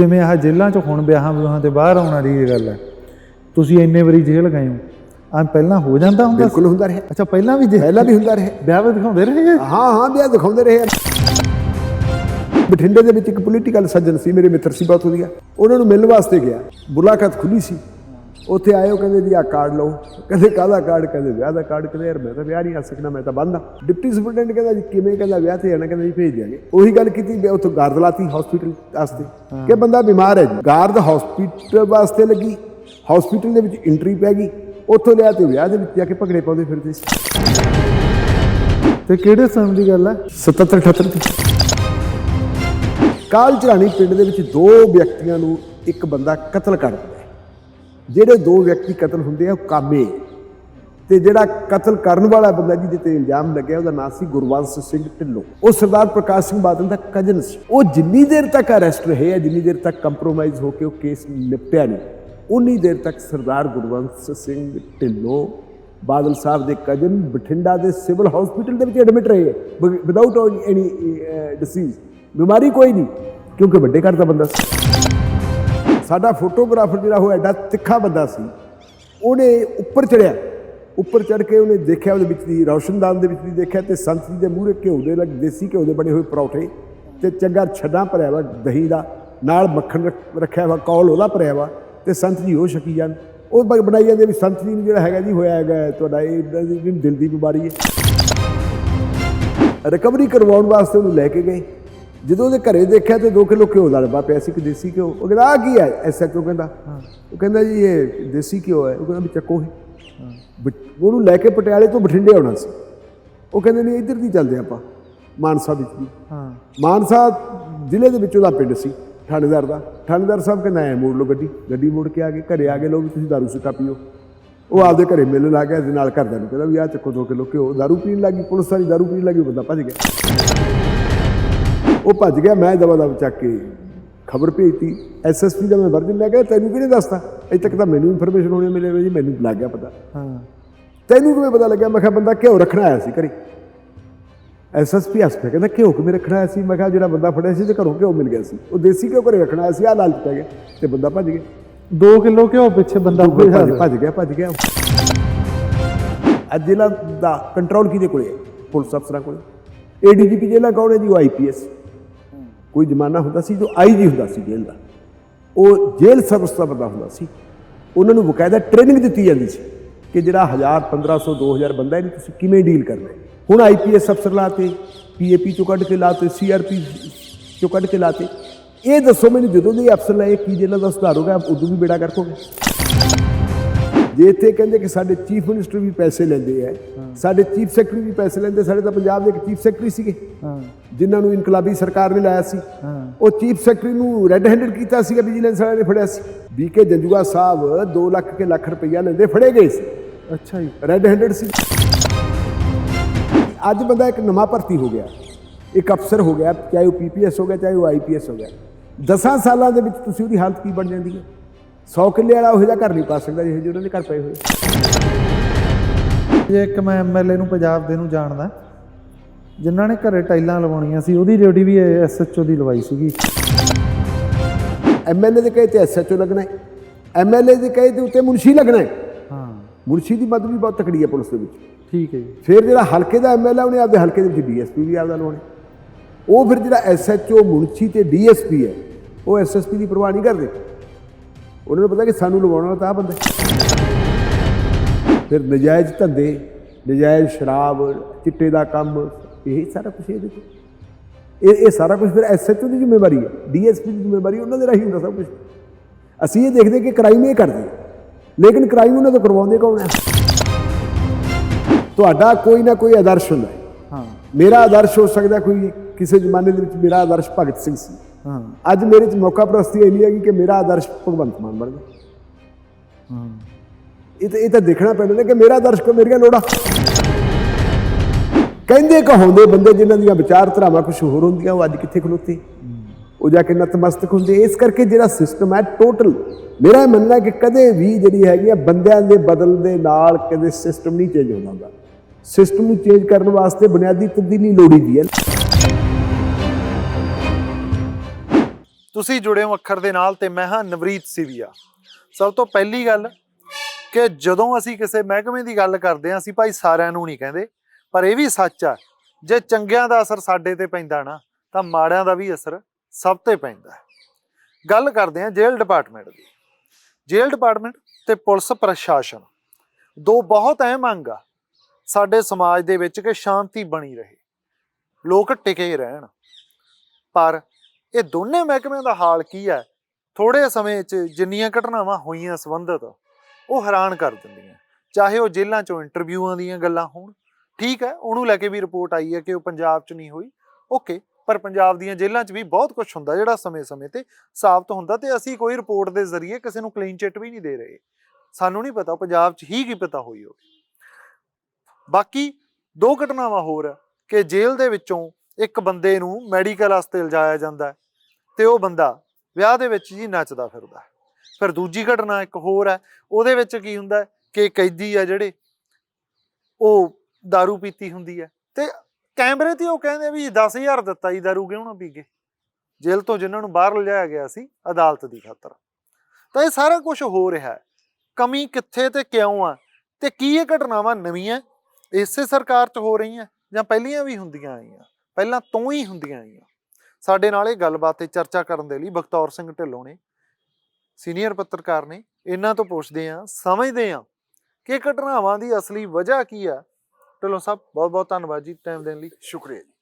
ਜਿਵੇਂ ਆਹ ਜੇਲ੍ਹਾਂ ਚ ਹੁਣ ਵਿਆਹਾਂ ਵਿਆਹਾਂ ਤੇ ਬਾਹਰ ਆਉਣ ਵਾਲੀ ਇਹ ਗੱਲ ਹੈ। ਤੁਸੀਂ ਇੰਨੇ ਵਾਰੀ ਜੇਲ੍ਹ ਗਏ ਹੋ। ਆ ਪਹਿਲਾਂ ਹੋ ਜਾਂਦਾ ਹੁੰਦਾ? ਬਿਲਕੁਲ ਹੁੰਦਾ ਰਿਹਾ। ਅੱਛਾ ਪਹਿਲਾਂ ਵੀ ਜੇ ਪਹਿਲਾਂ ਵੀ ਹੁੰਦਾ ਰਿਹਾ। ਵਿਆਹ ਵੀ ਦਿਖਾਉਂਦੇ ਰਹੇ ਹਾਂ ਹਾਂ ਵਿਆਹ ਦਿਖਾਉਂਦੇ ਰਹੇ। ਬਠਿੰਡੇ ਦੇ ਵਿੱਚ ਇੱਕ ਪੋਲੀਟੀਕਲ ਸੱਜਣ ਸੀ ਮੇਰੇ ਮਿੱਤਰ ਸੀ ਬਹੁਤ ਵਧੀਆ। ਉਹਨਾਂ ਨੂੰ ਮਿਲਣ ਵਾਸਤੇ ਗਿਆ। ਮੁਲਾਕਾਤ ਖੁੱਲੀ ਸੀ। ਉੱਥੇ ਉਹ ਕਹਿੰਦੇ ਜੀ ਆ ਕਾਰਡ ਲਓ। ਕਹਿੰਦੇ ਕਾਹਦਾ ਕਾਰਡ ਕਹਿੰਦੇ ਵਿਆਹ ਦਾ ਕਾਰਡ ਕਹਿੰਦੇ ਯਾਰ ਮੈਂ ਤਾਂ ਵਿਆਹ ਨਹੀਂ ਆ ਸਕਣਾ ਮੈਂ ਤਾਂ ਬੰਦ ਆ। ਡਿਪਟੀ ਸੁਪਰਡੈਂਟ ਕਹਿੰਦਾ ਜੀ ਕਿਵੇਂ ਕਹਿੰਦਾ ਵਿਆਹ ਤੇ ਆਣਾ ਕਹਿੰਦਾ ਜੀ ਭੇਜ ਦਿਆਂਗੇ। ਉਹੀ ਗੱਲ ਕੀਤੀ ਵੀ ਉੱਥੋਂ ਗਾਰਦ ਲਾਤੀ ਹਸਪੀਟਲ ਵਾਸਤੇ। ਕਿ ਬੰਦਾ ਬਿਮਾਰ ਹੈ ਜੀ। ਗਾਰਦ ਹਸਪੀਟਲ ਵਾਸਤੇ ਲੱਗੀ। ਹਸਪੀਟਲ ਦੇ ਵਿੱਚ ਐਂਟਰੀ ਪੈ ਗਈ। ਉੱਥੋਂ ਲਿਆ ਤੇ ਵਿਆਹ ਦੇ ਵਿੱਚ ਜਾ ਕੇ ਭਗੜੇ ਪਾਉਂਦੇ ਫਿਰਦੇ ਸੀ। ਤੇ ਕਿਹੜੇ ਸਮੇਂ ਦੀ ਗੱਲ ਹੈ 77 78 ਦੀ। ਕਾਲ ਚਰਾਣੀ ਪਿੰਡ ਦੇ ਵਿੱਚ ਦੋ ਵਿਅਕਤੀਆਂ ਨੂੰ ਇੱਕ ਬੰਦਾ ਕਤਲ ਕਰ ਦਿੰਦਾ ਹੈ ਜਿਹੜੇ ਦੋ ਵਿਅਕਤੀ ਕਤਲ ਹੁੰਦੇ ਆ, ਉਹ ਕਾਬੇ। ਤੇ ਜਿਹੜਾ ਕਤਲ ਕਰਨ ਵਾਲਾ ਬੰਦਾ ਜਿਹਦੇ ਤੇ ਇਲਜ਼ਾਮ ਲੱਗਿਆ, ਉਹਦਾ ਨਾਮ ਸੀ ਗੁਰਵੰਸ਼ ਸਿੰਘ ਢਿੱਲੋਂ। ਉਹ ਸਰਦਾਰ ਪ੍ਰਕਾਸ਼ ਸਿੰਘ ਬਾਦਲ ਦਾ ਕਜ਼ਨ ਸੀ। ਉਹ ਜਿੰਨੀ ਦੇਰ ਤੱਕ ਅਰੈਸਟ ਰਹੇ ਆ, ਜਿੰਨੀ ਦੇਰ ਤੱਕ ਕੰਪਰੋਮਾਈਜ਼ ਹੋ ਕੇ ਉਹ ਕੇਸ ਨਿਪਟਿਆ ਨਹੀਂ, ਉਨੀ ਦੇਰ ਤੱਕ ਸਰਦਾਰ ਗੁਰਵੰਸ਼ ਸਿੰਘ ਢਿੱਲੋਂ ਬਾਦਲ ਸਾਹਿਬ ਦੇ ਕਜ਼ਨ ਬਠਿੰਡਾ ਦੇ ਸਿਵਲ ਹਸਪੀਟਲ ਦੇ ਵਿੱਚ ਐਡਮਿਟ ਰਹੇ ਵਿਦਆਊਟ ਐਨੀ ਡਿਸੀਜ਼ ਬਿਮਾਰੀ ਕੋਈ ਨਹੀਂ, ਕਿਉਂਕਿ ਵੱਡੇ ਘਰ ਦਾ ਬੰਦਾ ਸੀ। ਸਾਡਾ ਫੋਟੋਗ੍ਰਾਫਰ ਜਿਹੜਾ ਉਹ ਐਡਾ ਤਿੱਖਾ ਬੰਦਾ ਸੀ, ਉਹਨੇ ਉੱਪਰ ਚੜਿਆ ਉੱਪਰ ਚੜ ਕੇ ਉਹਨੇ ਦੇਖਿਆ, ਉਹਦੇ ਵਿੱਚ ਦੀ ਰੌਸ਼ਨਦਾਨ ਦੇ ਵਿੱਚ ਵੀ ਦੇਖਿਆ ਤੇ ਸੰਤਰੀ ਦੇ ਮੂਹਰੇ ਘਿਓ ਦੇ ਲੱਗ, ਦੇਸੀ ਘਿਓ ਦੇ ਬਣੇ ਹੋਏ ਪਰੌਠੇ ਤੇ ਚੰਗਾ ਛੱਡਾਂ ਭਰਿਆ ਵਾ ਦਹੀਂ ਦਾ, ਨਾਲ ਮੱਖਣ ਰੱਖ- ਰੱਖਿਆ ਵਾ, ਕੌਲ ਉਹਦਾ ਭਰਿਆ ਵਾ ਤੇ ਸੰਤ ਜੀ ਉਹ ਛਕੀ ਜਾਣ। ਉਹ ਬ- ਬਣਾਈ ਜਾਂਦੇ ਵੀ ਸੰਤ ਜੀ ਨੂੰ ਜਿਹੜਾ ਹੈਗਾ ਜੀ ਹੋਇਆ ਹੈਗਾ, ਤੁਹਾਡਾ ਇਹ ਦਿਲ ਦੀ ਬਿਮਾਰੀ ਹੈ। ਰਿਕਵਰੀ ਕਰਵਾਉਣ ਵਾਸਤੇ ਉਹਨੂੰ ਲੈ ਕੇ ਗਏ। ਜਦੋਂ ਉਹਦੇ ਘਰੇ ਦੇਖਿਆ ਤੇ 2 ਕਿਲੋ ਘਿਓ ਦਾ ਡੱਬਾ ਪਿਆ ਸੀ ਕਿ ਦੇਸੀ ਘਿਓ। ਉਹ ਕਹਿੰਦਾ ਆ ਕੀ ਹੈ? ਐਸਐਚਓ ਕਹਿੰਦਾ। ਉਹ ਕਹਿੰਦਾ ਜੀ ਇਹ ਦੇਸੀ ਘਿਓ ਹੈ। ਉਹ ਕਹਿੰਦਾ ਵੀ ਚੱਕੋ ਇਹ। ਉਹਨੂੰ ਲੈ ਕੇ ਪਟਿਆਲੇ ਤੋਂ ਬਠਿੰਡੇ ਆਉਣਾ ਸੀ। ਉਹ ਕਹਿੰਦੇ ਨਹੀਂ ਇੱਧਰ ਦੀ ਚੱਲਦੇ ਆਪਾਂ ਮਾਨਸਾ ਵਿੱਚ ਦੀ ਹਾਂ। ਮਾਨਸਾ ਜ਼ਿਲ੍ਹੇ ਦੇ ਵਿੱਚ ਉਹਦਾ ਪਿੰਡ ਸੀ ਥਾਣੇਦਾਰ ਦਾ। ਥਾਣੇਦਾਰ ਸਾਹਿਬ ਕਹਿੰਦਾ ਐ ਮੋੜ ਲਓ ਗੱਡੀ। ਗੱਡੀ ਮੋੜ ਕੇ ਆ ਗਏ। ਘਰੇ ਆ ਗਏ ਲੋਕ ਤੁਸੀਂ ਦਾਰੂ ਸੁੱਕਾ ਪੀਓ। ਉਹ ਆਪਦੇ ਘਰੇ ਮਿਲਣ ਲੱਗ ਗਿਆ ਦੇ ਨਾਲ ਘਰਦਿਆਂ ਨੂੰ ਕਹਿੰਦਾ ਵੀ ਆ ਚੱਕੋ 2 ਕਿਲੋ ਘਿਓ। ਦਾਰੂ ਪੀਣ ਲੱਗੀ ਪੁਲਿਸ ਵਾਲੀ ਦਾਰੂ ਪੀਣ ਲੱਗੀ ਬੰਦਾ ਭੱਜ ਗਿਆ। ਉਹ ਭੱਜ ਗਿਆ ਮੈਂ ਦਵਾ ਦਵ ਚੱਕ ਕੇ ਖਬਰ ਭੇਜਤੀ। ਐਸਐਸਪੀ ਦਾ ਮੈਂ ਵਰਜਨ ਲੈ ਗਿਆ ਤੈਨੂੰ ਕਿਹਨੇ ਦੱਸਤਾ? ਅਜੇ ਤੱਕ ਤਾਂ ਮੈਨੂੰ ਇਨਫੋਰਮੇਸ਼ਨ ਹੋਣੀ ਮਿਲੇ ਜੀ ਮੈਨੂੰ ਲੱਗ ਗਿਆ ਪਤਾ। ਹਾਂ। ਤੈਨੂੰ ਕਿਵੇਂ ਪਤਾ ਲੱਗਿਆ? ਮੈਂ ਕਿਹਾ ਬੰਦਾ ਘਿਓ ਰੱਖਣਾ ਆਇਆ ਸੀ ਘਰੇ। ਐਸਐਸਪੀ ਹੱਸ ਪਿਆ ਕਹਿੰਦਾ ਘਿਓ ਕਿਵੇਂ ਰੱਖਣਾ ਆਇਆ ਸੀ? ਮੈਂ ਕਿਹਾ ਜਿਹੜਾ ਬੰਦਾ ਫੜਿਆ ਸੀ ਤੇ ਘਰੋਂ ਘਿਓ ਮਿਲ ਗਿਆ ਸੀ। ਉਹ ਦੇਸੀ ਘਿਓ ਘਰੇ ਰੱਖਣਾ ਆਇਆ ਸੀ ਆ ਲਾਲਚ ਪੈ ਗਿਆ ਤੇ ਬੰਦਾ ਭੱਜ ਗਿਆ। 2 ਕਿਲੋ ਘਿਓ ਪਿੱਛੇ ਬੰਦਾ ਭੱਜ ਗਿਆ ਭੱਜ ਗਿਆ। ਅੱਜ ਜ਼ਿਲ੍ਹਾ ਦਾ ਕੰਟਰੋਲ ਕਿਹਦੇ ਕੋਲੇ ਹੈ? ਪੁਲਿਸ ਅਫਸਰਾਂ ਕੋਲੇ। ਏਡੀਜੀਪੀ ਜ਼ਿਲ੍ਹਾ ਕੌਣ ਹੈ ਜੀ? ਉਹ ਆਈਪੀਐਸ ਕੋਈ ਜ਼ਮਾਨਾ ਹੁੰਦਾ ਸੀ ਜੋ ਆਈਜੀ ਹੁੰਦਾ ਸੀ ਜੇਲ੍ਹ ਦਾ। ਉਹ ਜੇਲ੍ਹ ਸਰਵਿਸ ਦਾ ਬੰਦਾ ਹੁੰਦਾ ਸੀ। ਉਹਨਾਂ ਨੂੰ ਬਕਾਇਦਾ ਟ੍ਰੇਨਿੰਗ ਦਿੱਤੀ ਜਾਂਦੀ ਸੀ ਕਿ ਜਿਹੜਾ 1000 1500 2000 ਬੰਦਾ ਇਹਨੂੰ ਤੁਸੀਂ ਕਿਵੇਂ ਡੀਲ ਕਰਨਾ ਹੈ। ਹੁਣ ਆਈਪੀਐਸ ਅਫਸਰ ਲਾਤੇ ਪੀਏਪੀ ਚੋਂ ਕੱਢ ਕੇ ਲਾਤੇ ਸੀਆਰਪੀ ਚੋਂ ਕੱਢ ਕੇ ਲਾਤੇ। ਇਹ ਦੱਸੋ ਮੈਨੂੰ ਜਦੋਂ ਦੇ ਅਫਸਰ ਲਾਏ, ਕੀ ਜੇਲ੍ਹਾਂ ਦਾ ਸੁਧਾਰ ਹੋ ਉਦੋਂ ਵੀ ਬੇੜਾ ਕਰ ਹੋਗੇ ਜੇ ਇੱਥੇ ਕਹਿੰਦੇ ਕਿ ਸਾਡੇ ਚੀਫ ਮਿਨਿਸਟਰ ਵੀ ਪੈਸੇ ਲੈਂਦੇ ਆ ਸਾਡੇ ਚੀਫ ਸੈਕਟਰੀ ਵੀ ਪੈਸੇ ਲੈਂਦੇ ਸਾਡੇ ਤਾਂ ਪੰਜਾਬ ਦੇ ਇੱਕ ਚੀਫ ਸੈਕਟਰੀ ਸੀਗੇ ਜਿਨ੍ਹਾਂ ਨੂੰ ਇਨਕਲਾਬੀ ਸਰਕਾਰ ਨੇ ਲਾਇਆ ਸੀ। ਉਹ ਚੀਫ ਸੈਕਟਰੀ ਨੂੰ ਰੈੱਡ ਹੈਂਡਡ ਕੀਤਾ ਸੀਗਾ ਵਿਜੀਲੈਂਸ ਵਾਲਿਆਂ ਨੇ ਫੜਿਆ ਸੀ। ਬੀਕੇ ਜੰਜੂਆ ਸਾਹਿਬ 2 ਲੱਖ ਕੇ ਲੱਖ ਰੁਪਈਆ ਲੈਂਦੇ ਫੜੇ ਗਏ ਸੀ। ਅੱਛਾ ਜੀ। ਰੈੱਡ ਹੈਂਡਡ ਸੀ। ਅੱਜ ਬੰਦਾ ਇੱਕ ਨਵਾਂ ਭਰਤੀ ਹੋ ਗਿਆ। ਇੱਕ ਅਫਸਰ ਹੋ ਗਿਆ ਚਾਹੇ ਉਹ ਪੀਪੀਐਸ ਹੋ ਗਿਆ ਚਾਹੇ ਉਹ ਆਈਪੀਐਸ ਹੋ ਗਿਆ। 10 ਸਾਲਾਂ ਦੇ ਵਿੱਚ ਤੁਸੀਂ ਉਹਦੀ ਹਾਲਤ ਕੀ ਬਣ ਜਾਂਦੀ ਹੈ? 100 ਕਿੱਲੇ ਵਾਲਾ ਉਹੋ ਜਿਹਾ ਘਰ ਨਹੀਂ ਪਾ ਸਕਦਾ ਜਿਹੋ ਜਿਹੇ ਉਹਨਾਂ ਦੇ ਘਰ ਪਏ ਹੋਏ। ਜੇ ਇੱਕ ਮੈਂ ਐਮਐਲਏ ਨੂੰ ਪੰਜਾਬ ਦੇ ਨੂੰ ਜਾਣਦਾ ਜਿਨ੍ਹਾਂ ਨੇ ਘਰੇ ਟਾਈਲਾਂ ਲਵਾਉਣੀਆਂ ਸੀ ਉਹਦੀ ਡਿਊਟੀ ਵੀ ਐਸਐਚਓ ਦੀ ਲਵਾਈ ਸੀਗੀ। ਐਮਐਲਏ ਦੇ ਕਹੇ ਤੇ ਐਸਐਚਓ ਲੱਗਣਾ ਹੈ। ਐਮਐਲਏ ਦੇ ਕਹੇ ਤੇ ਉੱਤੇ ਮੁਨਸ਼ੀ ਲੱਗਣਾ ਹੈ। ਹਾਂ। ਮੁਨਸ਼ੀ ਦੀ ਮਦਦ ਵੀ ਬਹੁਤ ਤਕੜੀ ਹੈ ਪੁਲਿਸ ਦੇ ਵਿੱਚ। ਠੀਕ ਹੈ ਜੀ। ਫਿਰ ਜਿਹੜਾ ਹਲਕੇ ਦਾ ਐਮਐਲਏ ਉਹਨੇ ਆਪਦੇ ਹਲਕੇ ਦੇ ਵਿੱਚ ਡੀਐਸਪੀ ਵੀ ਆਪਦਾ ਲਵਾਉਣੇ ਉਹ ਫਿਰ ਜਿਹੜਾ ਐਸਐਚਓ ਮੁਨਸ਼ੀ ਤੇ ਡੀਐਸਪੀ ਹੈ ਉਹ ਐਸਐਸਪੀ ਦੀ ਪਰਵਾਹ ਨਹੀਂ ਕਰਦੇ। ਉਹਨਾਂ ਨੂੰ ਪਤਾ ਕਿ ਸਾਨੂੰ ਲਵਾਉਣ ਵਾਲਾ ਤਾਂ ਬੰਦਾ। ਫਿਰ ਨਜਾਇਜ਼ ਧੰਦੇ ਨਜਾਇਜ਼ ਸ਼ਰਾਬ ਚਿੱਟੇ ਦਾ ਕੰਮ ਇਹ ਸਾਰਾ ਕੁਝ ਇਹਦੇ ਚ ਇਹ ਇਹ ਸਾਰਾ ਕੁਝ ਫਿਰ ਐਸਐਚਓ ਦੀ ਜ਼ਿੰਮੇਵਾਰੀ ਹੈ। ਡੀਐਸਪੀ ਦੀ ਜ਼ਿੰਮੇਵਾਰੀ ਉਹਨਾਂ ਦੇ ਰਾਹੀਂ ਹੁੰਦਾ ਸਭ ਕੁਝ ਅਸੀਂ ਇਹ ਦੇਖਦੇ ਕਿ ਕ੍ਰਾਈਮ ਇਹ ਕਰਦੇ। ਲੇਕਿਨ ਕ੍ਰਾਈਮ ਉਹਨਾਂ ਤੋਂ ਕਰਵਾਉਂਦੇ ਕੌਣ ਹੈ? ਤੁਹਾਡਾ ਕੋਈ ਨਾ ਕੋਈ ਆਦਰਸ਼ ਹੁੰਦਾ ਹੈ। ਹਾਂ। ਮੇਰਾ ਆਦਰਸ਼ ਹੋ ਸਕਦਾ ਕੋਈ ਕਿਸੇ ਜ਼ਮਾਨੇ ਦੇ ਵਿੱਚ ਮੇਰਾ ਆਦਰਸ਼ ਭਗਤ ਸਿੰਘ ਸੀ। ਹਾਂ। ਅੱਜ ਮੇਰੇ 'ਚ ਮੌਕਾ ਪ੍ਰਸਤੀ ਇੰਨੀ ਹੈਗੀ ਕਿ ਮੇਰਾ ਆਦਰਸ਼ ਭਗਵੰਤ ਮਾਨ ਬਣ ਗਿਆ ਹਾਂ। ਇਹ ਤਾਂ ਇਹ ਤਾਂ ਦੇਖਣਾ ਪੈਣਾ ਨਾ ਕਿ ਮੇਰਾ ਆਦਰਸ਼ ਕੋ ਮੇਰੀਆਂ ਲੋੜਾਂ। ਕਹਿੰਦੇ ਕਹਾਉਂਦੇ ਬੰਦੇ ਜਿਨ੍ਹਾਂ ਦੀਆਂ ਵਿਚਾਰਧਾਰਾਵਾਂ ਕੁਝ ਹੋਰ ਹੁੰਦੀਆਂ ਉਹ ਅੱਜ ਕਿੱਥੇ ਖਲੋਤੇ? ਉਹ ਜਾ ਕੇ ਨਤਮਸਤਕ ਹੁੰਦੇ। ਇਸ ਕਰਕੇ ਜਿਹੜਾ ਸਿਸਟਮ ਹੈ ਟੋਟਲ ਮੇਰਾ ਇਹ ਮੰਨਣਾ ਹੈ ਕਿ ਕਦੇ ਵੀ ਜਿਹੜੀ ਹੈਗੀ ਆ ਬੰਦਿਆਂ ਦੇ ਬਦਲ ਦੇ ਨਾਲ ਕਦੇ ਸਿਸਟਮ ਨਹੀਂ ਚੇਂਜ ਹੁੰਦਾ। ਹੁੰਦਾ ਸਿਸਟਮ ਨੂੰ ਚੇਂਜ ਕਰਨ ਵਾਸਤੇ ਬੁਨਿਆਦੀ ਤਬਦੀਲੀ ਲੋੜੀਦੀ ਹੈ। ਤੁਸੀਂ ਜੁੜੇ ਹੋ ਅੱਖਰ ਦੇ ਨਾਲ ਤੇ ਮੈਂ ਹਾਂ ਨਵਰੀਤ ਸਿਵੀਆ। ਸਭ ਤੋਂ ਪਹਿਲੀ ਗੱਲ ਕਿ ਜਦੋਂ ਅਸੀਂ ਕਿਸੇ ਮਹਿਕਮੇ ਦੀ ਗੱਲ ਕਰਦੇ ਹਾਂ, ਅਸੀਂ ਭਾਈ ਸਾਰਿਆਂ ਨੂੰ ਨਹੀਂ ਕਹਿੰਦੇ, ਪਰ ਇਹ ਵੀ ਸੱਚ ਆ, ਜੇ ਚੰਗਿਆਂ ਦਾ ਅਸਰ ਸਾਡੇ ਤੇ ਪੈਂਦਾ ਨਾ, ਤਾਂ ਮਾੜਿਆਂ ਦਾ ਵੀ ਅਸਰ ਸਭ ਤੇ ਪੈਂਦਾ ਹੈ। ਗੱਲ ਕਰਦੇ ਹਾਂ ਜੇਲ੍ਹ ਡਿਪਾਰਟਮੈਂਟ ਦੀ। ਜੇਲ੍ਹ ਡਿਪਾਰਟਮੈਂਟ ਤੇ ਪੁਲਿਸ ਪ੍ਰਸ਼ਾਸਨ, ਦੋ ਬਹੁਤ ਅਹਿਮ ਅੰਗ ਆ, ਸਾਡੇ ਸਮਾਜ ਦੇ ਵਿੱਚ ਕਿ ਸ਼ਾਂਤੀ ਬਣੀ ਰਹੇ, ਲੋਕ ਟਿਕੇ ਰਹਿਣ, ਪਰ ਇਹ ਦੋਨੇ ਮਹਿਕਮਿਆਂ ਦਾ ਹਾਲ ਕੀ ਹੈ? ਥੋੜੇ ਸਮੇਂ 'ਚ ਜਿੰਨੀਆਂ ਘਟਨਾਵਾਂ ਹੋਈਆਂ ਸੰਬੰਧਿਤ, ਉਹ ਹੈਰਾਨ ਕਰ ਦਿੰਦੀਆਂ। ਚਾਹੇ ਉਹ ਜੇਲ੍ਹਾਂ 'ਚੋਂ ਇੰਟਰਵਿਊਆਂ ਦੀਆਂ ਗੱਲਾਂ ਹੋਣ, ਠੀਕ ਹੈ, ਉਹਨੂੰ ਲੈ ਕੇ ਵੀ ਰਿਪੋਰਟ ਆਈ ਹੈ ਕਿ ਉਹ ਪੰਜਾਬ 'ਚ ਨਹੀਂ ਹੋਈ। ਓਕੇ ਪਰ ਪੰਜਾਬ ਦੀਆਂ ਜੇਲ੍ਹਾਂ 'ਚ ਵੀ ਬਹੁਤ ਕੁਝ ਹੁੰਦਾ ਜਿਹੜਾ ਸਮੇਂ-ਸਮੇਂ ਤੇ ਸਾਬਤ ਹੁੰਦਾ ਤੇ ਅਸੀਂ ਕੋਈ ਰਿਪੋਰਟ ਦੇ ਜ਼ਰੀਏ ਕਿਸੇ ਨੂੰ ਕਲੀਨ ਚਿੱਟ ਵੀ ਨਹੀਂ ਦੇ ਰਹੇ। ਸਾਨੂੰ ਨਹੀਂ ਪਤਾ ਪੰਜਾਬ 'ਚ ਹੀ ਕੀ ਪਤਾ ਹੋਈ ਹੋਵੇ। ਬਾਕੀ ਦੋ ਘਟਨਾਵਾਂ ਹੋਰ ਕਿ ਜੇਲ੍ਹ ਦੇ ਵਿੱਚੋਂ ਇੱਕ ਬੰਦੇ ਨੂੰ ਮੈਡੀਕਲ ਵਾਸਤੇ ਲਿਜਾਇਆ ਜਾਂਦਾ ਹੈ ਤੇ ਉਹ ਬੰਦਾ ਵਿਆਹ ਦੇ ਵਿੱਚ ਜੀ ਨੱਚਦਾ ਫਿਰਦਾ ਹੈ। ਫਿਰ ਦੂਜੀ ਘਟਨਾ ਇੱਕ ਹੋਰ ਹੈ ਉਹਦੇ ਵਿੱਚ ਕੀ ਹੁੰਦਾ ਹੈ ਕਿ ਕੈਦੀ ਆ ਜਿਹੜੇ ਉਹ दारू ਪੀਤੀ ਹੁੰਦੀ ਹੈ ਤੇ ਕੈਮਰੇ ਤੇ ਉਹ ਕਹਿੰਦੇ ਆ ਵੀ 10000 ਦਿੱਤਾ ਜੀ दारू ਕਿਉਂ ਨਾ ਪੀ ਗਏ ਜੇਲ੍ਹ ਤੋਂ ਜਿਨ੍ਹਾਂ ਨੂੰ ਬਾਹਰ ਲਿਜਾਇਆ ਗਿਆ ਸੀ ਅਦਾਲਤ ਦੀ ਖਾਤਰ ਤਾਂ ਇਹ ਸਾਰਾ ਕੁਝ ਹੋ ਰਿਹਾ ਹੈ ਕਮੀ ਕਿੱਥੇ ਤੇ ਕਿਉਂ ਆ ਤੇ ਕੀ ਇਹ ਘਟਨਾਵਾਂ ਨਵੀਆਂ ਇਸੇ ਸਰਕਾਰ 'ਚ ਹੋ ਰਹੀਆਂ ਜਾਂ ਪਹਿਲੀਆਂ ਵੀ ਹੁੰਦੀਆਂ ਆਈਆਂ ਪਹਿਲਾਂ ਤੋਂ ਹੀ ਹੁੰਦੀਆਂ ਆਈਆਂ। ਸਾਡੇ ਨਾਲ ਇਹ ਗੱਲਬਾਤ ਤੇ ਚਰਚਾ ਕਰਨ ਦੇ ਲਈ ਬਖਤੌਰ ਸਿੰਘ ਢਿੱਲੋਂ ਨੇ ਸੀਨੀਅਰ ਪੱਤਰਕਾਰ ਨੇ ਇਹਨਾਂ ਤੋਂ ਪੁੱਛਦੇ ਆ ਸਮਝਦੇ ਆ ਕਿ ਘਟਨਾਵਾਂ ਦੀ ਅਸਲੀ ਵਜ੍ਹਾ ਕੀ ਆ। ਢਿੱਲੋਂ ਸਾਹਿਬ ਬਹੁਤ ਬਹੁਤ ਧੰਨਵਾਦ ਜੀ ਟਾਈਮ ਦੇਣ ਲਈ। ਸ਼ੁਕਰੀਆ ਜੀ।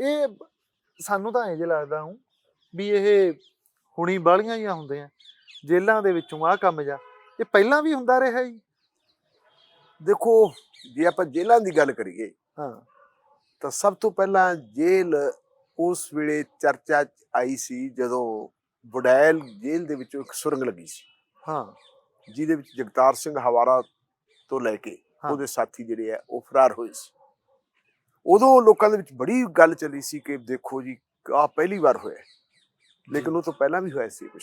ਇਹ ਸਾਨੂੰ ਤਾਂ ਇੰਜ ਲੱਗਦਾ ਹੂੰ ਵੀ ਇਹ ਹੁਣੀ ਬਾਲੀਆਂ ਹੀ ਹੁੰਦੇ ਆ ਜੇਲ੍ਹਾਂ ਦੇ ਵਿੱਚੋਂ ਆਹ ਕੰਮ ਜਾ ਇਹ ਪਹਿਲਾਂ ਵੀ ਹੁੰਦਾ ਰਿਹਾ ਜੀ? ਦੇਖੋ ਜੇ ਆਪਾਂ ਜੇਲ੍ਹਾਂ ਦੀ ਗੱਲ ਕਰੀਏ ਹਾਂ। ਤਾਂ ਸਭ ਤੋਂ ਪਹਿਲਾਂ ਜੇਲ੍ਹ ਉਸ ਵੇਲੇ ਚਰਚਾ 'ਚ ਆਈ ਸੀ ਜਦੋਂ ਬੁਡੈਲ ਜੇਲ੍ਹ ਦੇ ਵਿੱਚੋਂ ਇੱਕ ਸੁਰੰਗ ਲੱਗੀ ਸੀ। ਹਾਂ। ਜਿਹਦੇ ਵਿੱਚ ਜਗਤਾਰ ਸਿੰਘ ਹਵਾਰਾ ਤੋਂ ਲੈ ਕੇ। ਉਹਦੇ ਸਾਥੀ ਜਿਹੜੇ ਆ ਉਹ ਫਰਾਰ ਹੋਏ ਸੀ। ਉਦੋਂ ਲੋਕਾਂ ਦੇ ਵਿੱਚ ਬੜੀ ਗੱਲ ਚੱਲੀ ਸੀ ਕਿ ਦੇਖੋ ਜੀ ਆ ਪਹਿਲੀ ਵਾਰ ਹੋਇਆ। ਲੇਕਿਨ ਉਹ ਤੋਂ ਪਹਿਲਾਂ ਵੀ ਹੋਇਆ ਸੀ ਕੁਝ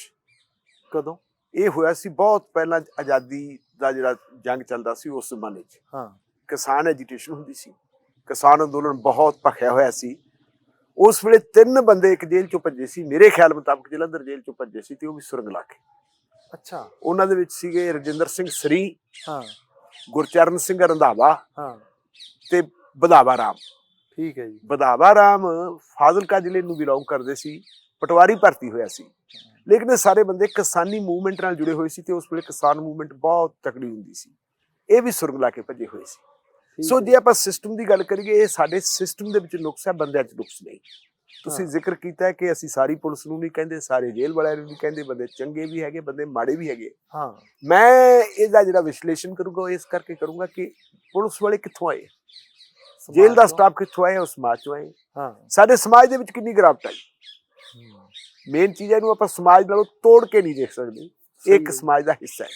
ਕਦੋਂ? ਇਹ ਹੋਇਆ ਸੀ ਬਹੁਤ ਪਹਿਲਾਂ ਆਜ਼ਾਦੀ ਦਾ ਜਿਹੜਾ ਜੰਗ ਚੱਲਦਾ ਸੀ ਉਸ ਜ਼ਮਾਨੇ 'ਚ। ਹਾਂ। ਕਿਸਾਨ ਐਜੀਟੇਸ਼ਨ ਹੁੰਦੀ ਸੀ। ਕਿਸਾਨ ਅੰਦੋਲਨ ਬਹੁਤ ਭਖਿਆ ਹੋਇਆ ਸੀ। ਉਸ ਵੇਲੇ ਤਿੰਨ ਬੰਦੇ ਇੱਕ ਜੇਲ੍ਹ ਚੋਂ ਭੱਜੇ ਸੀ। ਮੇਰੇ ਖਿਆਲ ਮੁਤਾਬਕ ਜਲੰਧਰ ਜੇਲ੍ਹ ਚੋਂ ਭੱਜੇ ਸੀ ਤੇ ਉਹ ਵੀ ਸੁਰੰਗ ਲਾ ਕੇ। ਅੱਛਾ। ਉਹਨਾਂ ਦੇ ਵਿੱਚ ਸੀਗੇ ਰਜਿੰਦਰ ਸਿੰਘ ਸਰੀ ਹਾਂ। ਗੁਰਚਰਨ ਸਿੰਘ ਰੰਧਾਵਾ ਹਾਂ। ਤੇ ਬਦਾਵਾ ਰਾਮ। ਠੀਕ ਹੈ ਜੀ। ਬਦਾਵਾ ਰਾਮ ਫਾਜ਼ਿਲਕਾ ਜ਼ਿਲ੍ਹੇ ਨੂੰ ਬਿਲੋਂਗ ਕਰਦੇ ਸੀ ਪਟਵਾਰੀ ਭਰਤੀ ਹੋਇਆ ਸੀ। ਲੇਕਿਨ ਇਹ ਸਾਰੇ ਬੰਦੇ ਕਿਸਾਨੀ ਮੂਵਮੈਂਟ ਨਾਲ ਜੁੜੇ ਹੋਏ ਸੀ ਤੇ ਉਸ ਵੇਲੇ ਕਿਸਾਨ ਮੂਵਮੈਂਟ ਬਹੁਤ ਤਕੜੀ ਹੁੰਦੀ ਸੀ। ਇਹ ਵੀ ਸੁਰੰਗ ਲਾ ਕੇ ਭੱਜੇ ਹੋਏ ਸੀ। ਸੋ। ਜੇ ਆਪਾਂ ਸਿਸਟਮ ਦੀ ਗੱਲ ਕਰੀਏ ਇਹ ਸਾਡੇ ਸਿਸਟਮ ਦੇ ਵਿੱਚ ਨੁਕਸ ਹੈ ਬੰਦਿਆਂ 'ਚ ਨੁਕਸ ਨਹੀਂ। ਤੁਸੀਂ। ਜ਼ਿਕਰ ਕੀਤਾ ਕਿ ਅਸੀਂ ਸਾਰੀ ਪੁਲਿਸ ਨੂੰ ਨਹੀਂ ਕਹਿੰਦੇ ਸਾਰੇ ਜੇਲ੍ਹ ਵਾਲਿਆਂ ਨੂੰ ਨਹੀਂ ਕਹਿੰਦੇ ਬੰਦੇ ਚੰਗੇ ਵੀ ਹੈਗੇ ਬੰਦੇ ਮਾੜੇ ਵੀ ਹੈਗੇ। ਹਾਂ। ਮੈਂ ਇਹਦਾ ਜਿਹੜਾ ਵਿਸ਼ਲੇਸ਼ਣ ਕਰੂੰਗਾ ਉਹ ਇਸ ਕਰਕੇ ਕਰੂੰਗਾ ਕਿ ਪੁਲਿਸ ਵਾਲੇ ਕਿੱਥੋਂ ਆਏ? ਜੇਲ੍ਹ ਦਾ ਤੋਂ- ਸਟਾਫ ਕਿੱਥੋਂ ਆਇਆ ਉਹ ਸਮਾਜ ਚੋਂ ਆਏ। ਹਾਂ। ਸਾਡੇ ਸਮਾਜ ਦੇ ਵਿੱਚ ਕਿੰਨੀ ਗਿਰਾਵਟ ਆਈ? ਮੇਨ ਚੀਜ਼ ਇਹਨੂੰ ਆਪਾਂ ਸਮਾਜ ਨਾਲੋਂ ਤੋੜ ਕੇ ਨਹੀਂ ਦੇਖ ਸਕਦੇ। ਇੱਕ। ਸਮਾਜ ਦਾ ਹਿੱਸਾ ਹੈ।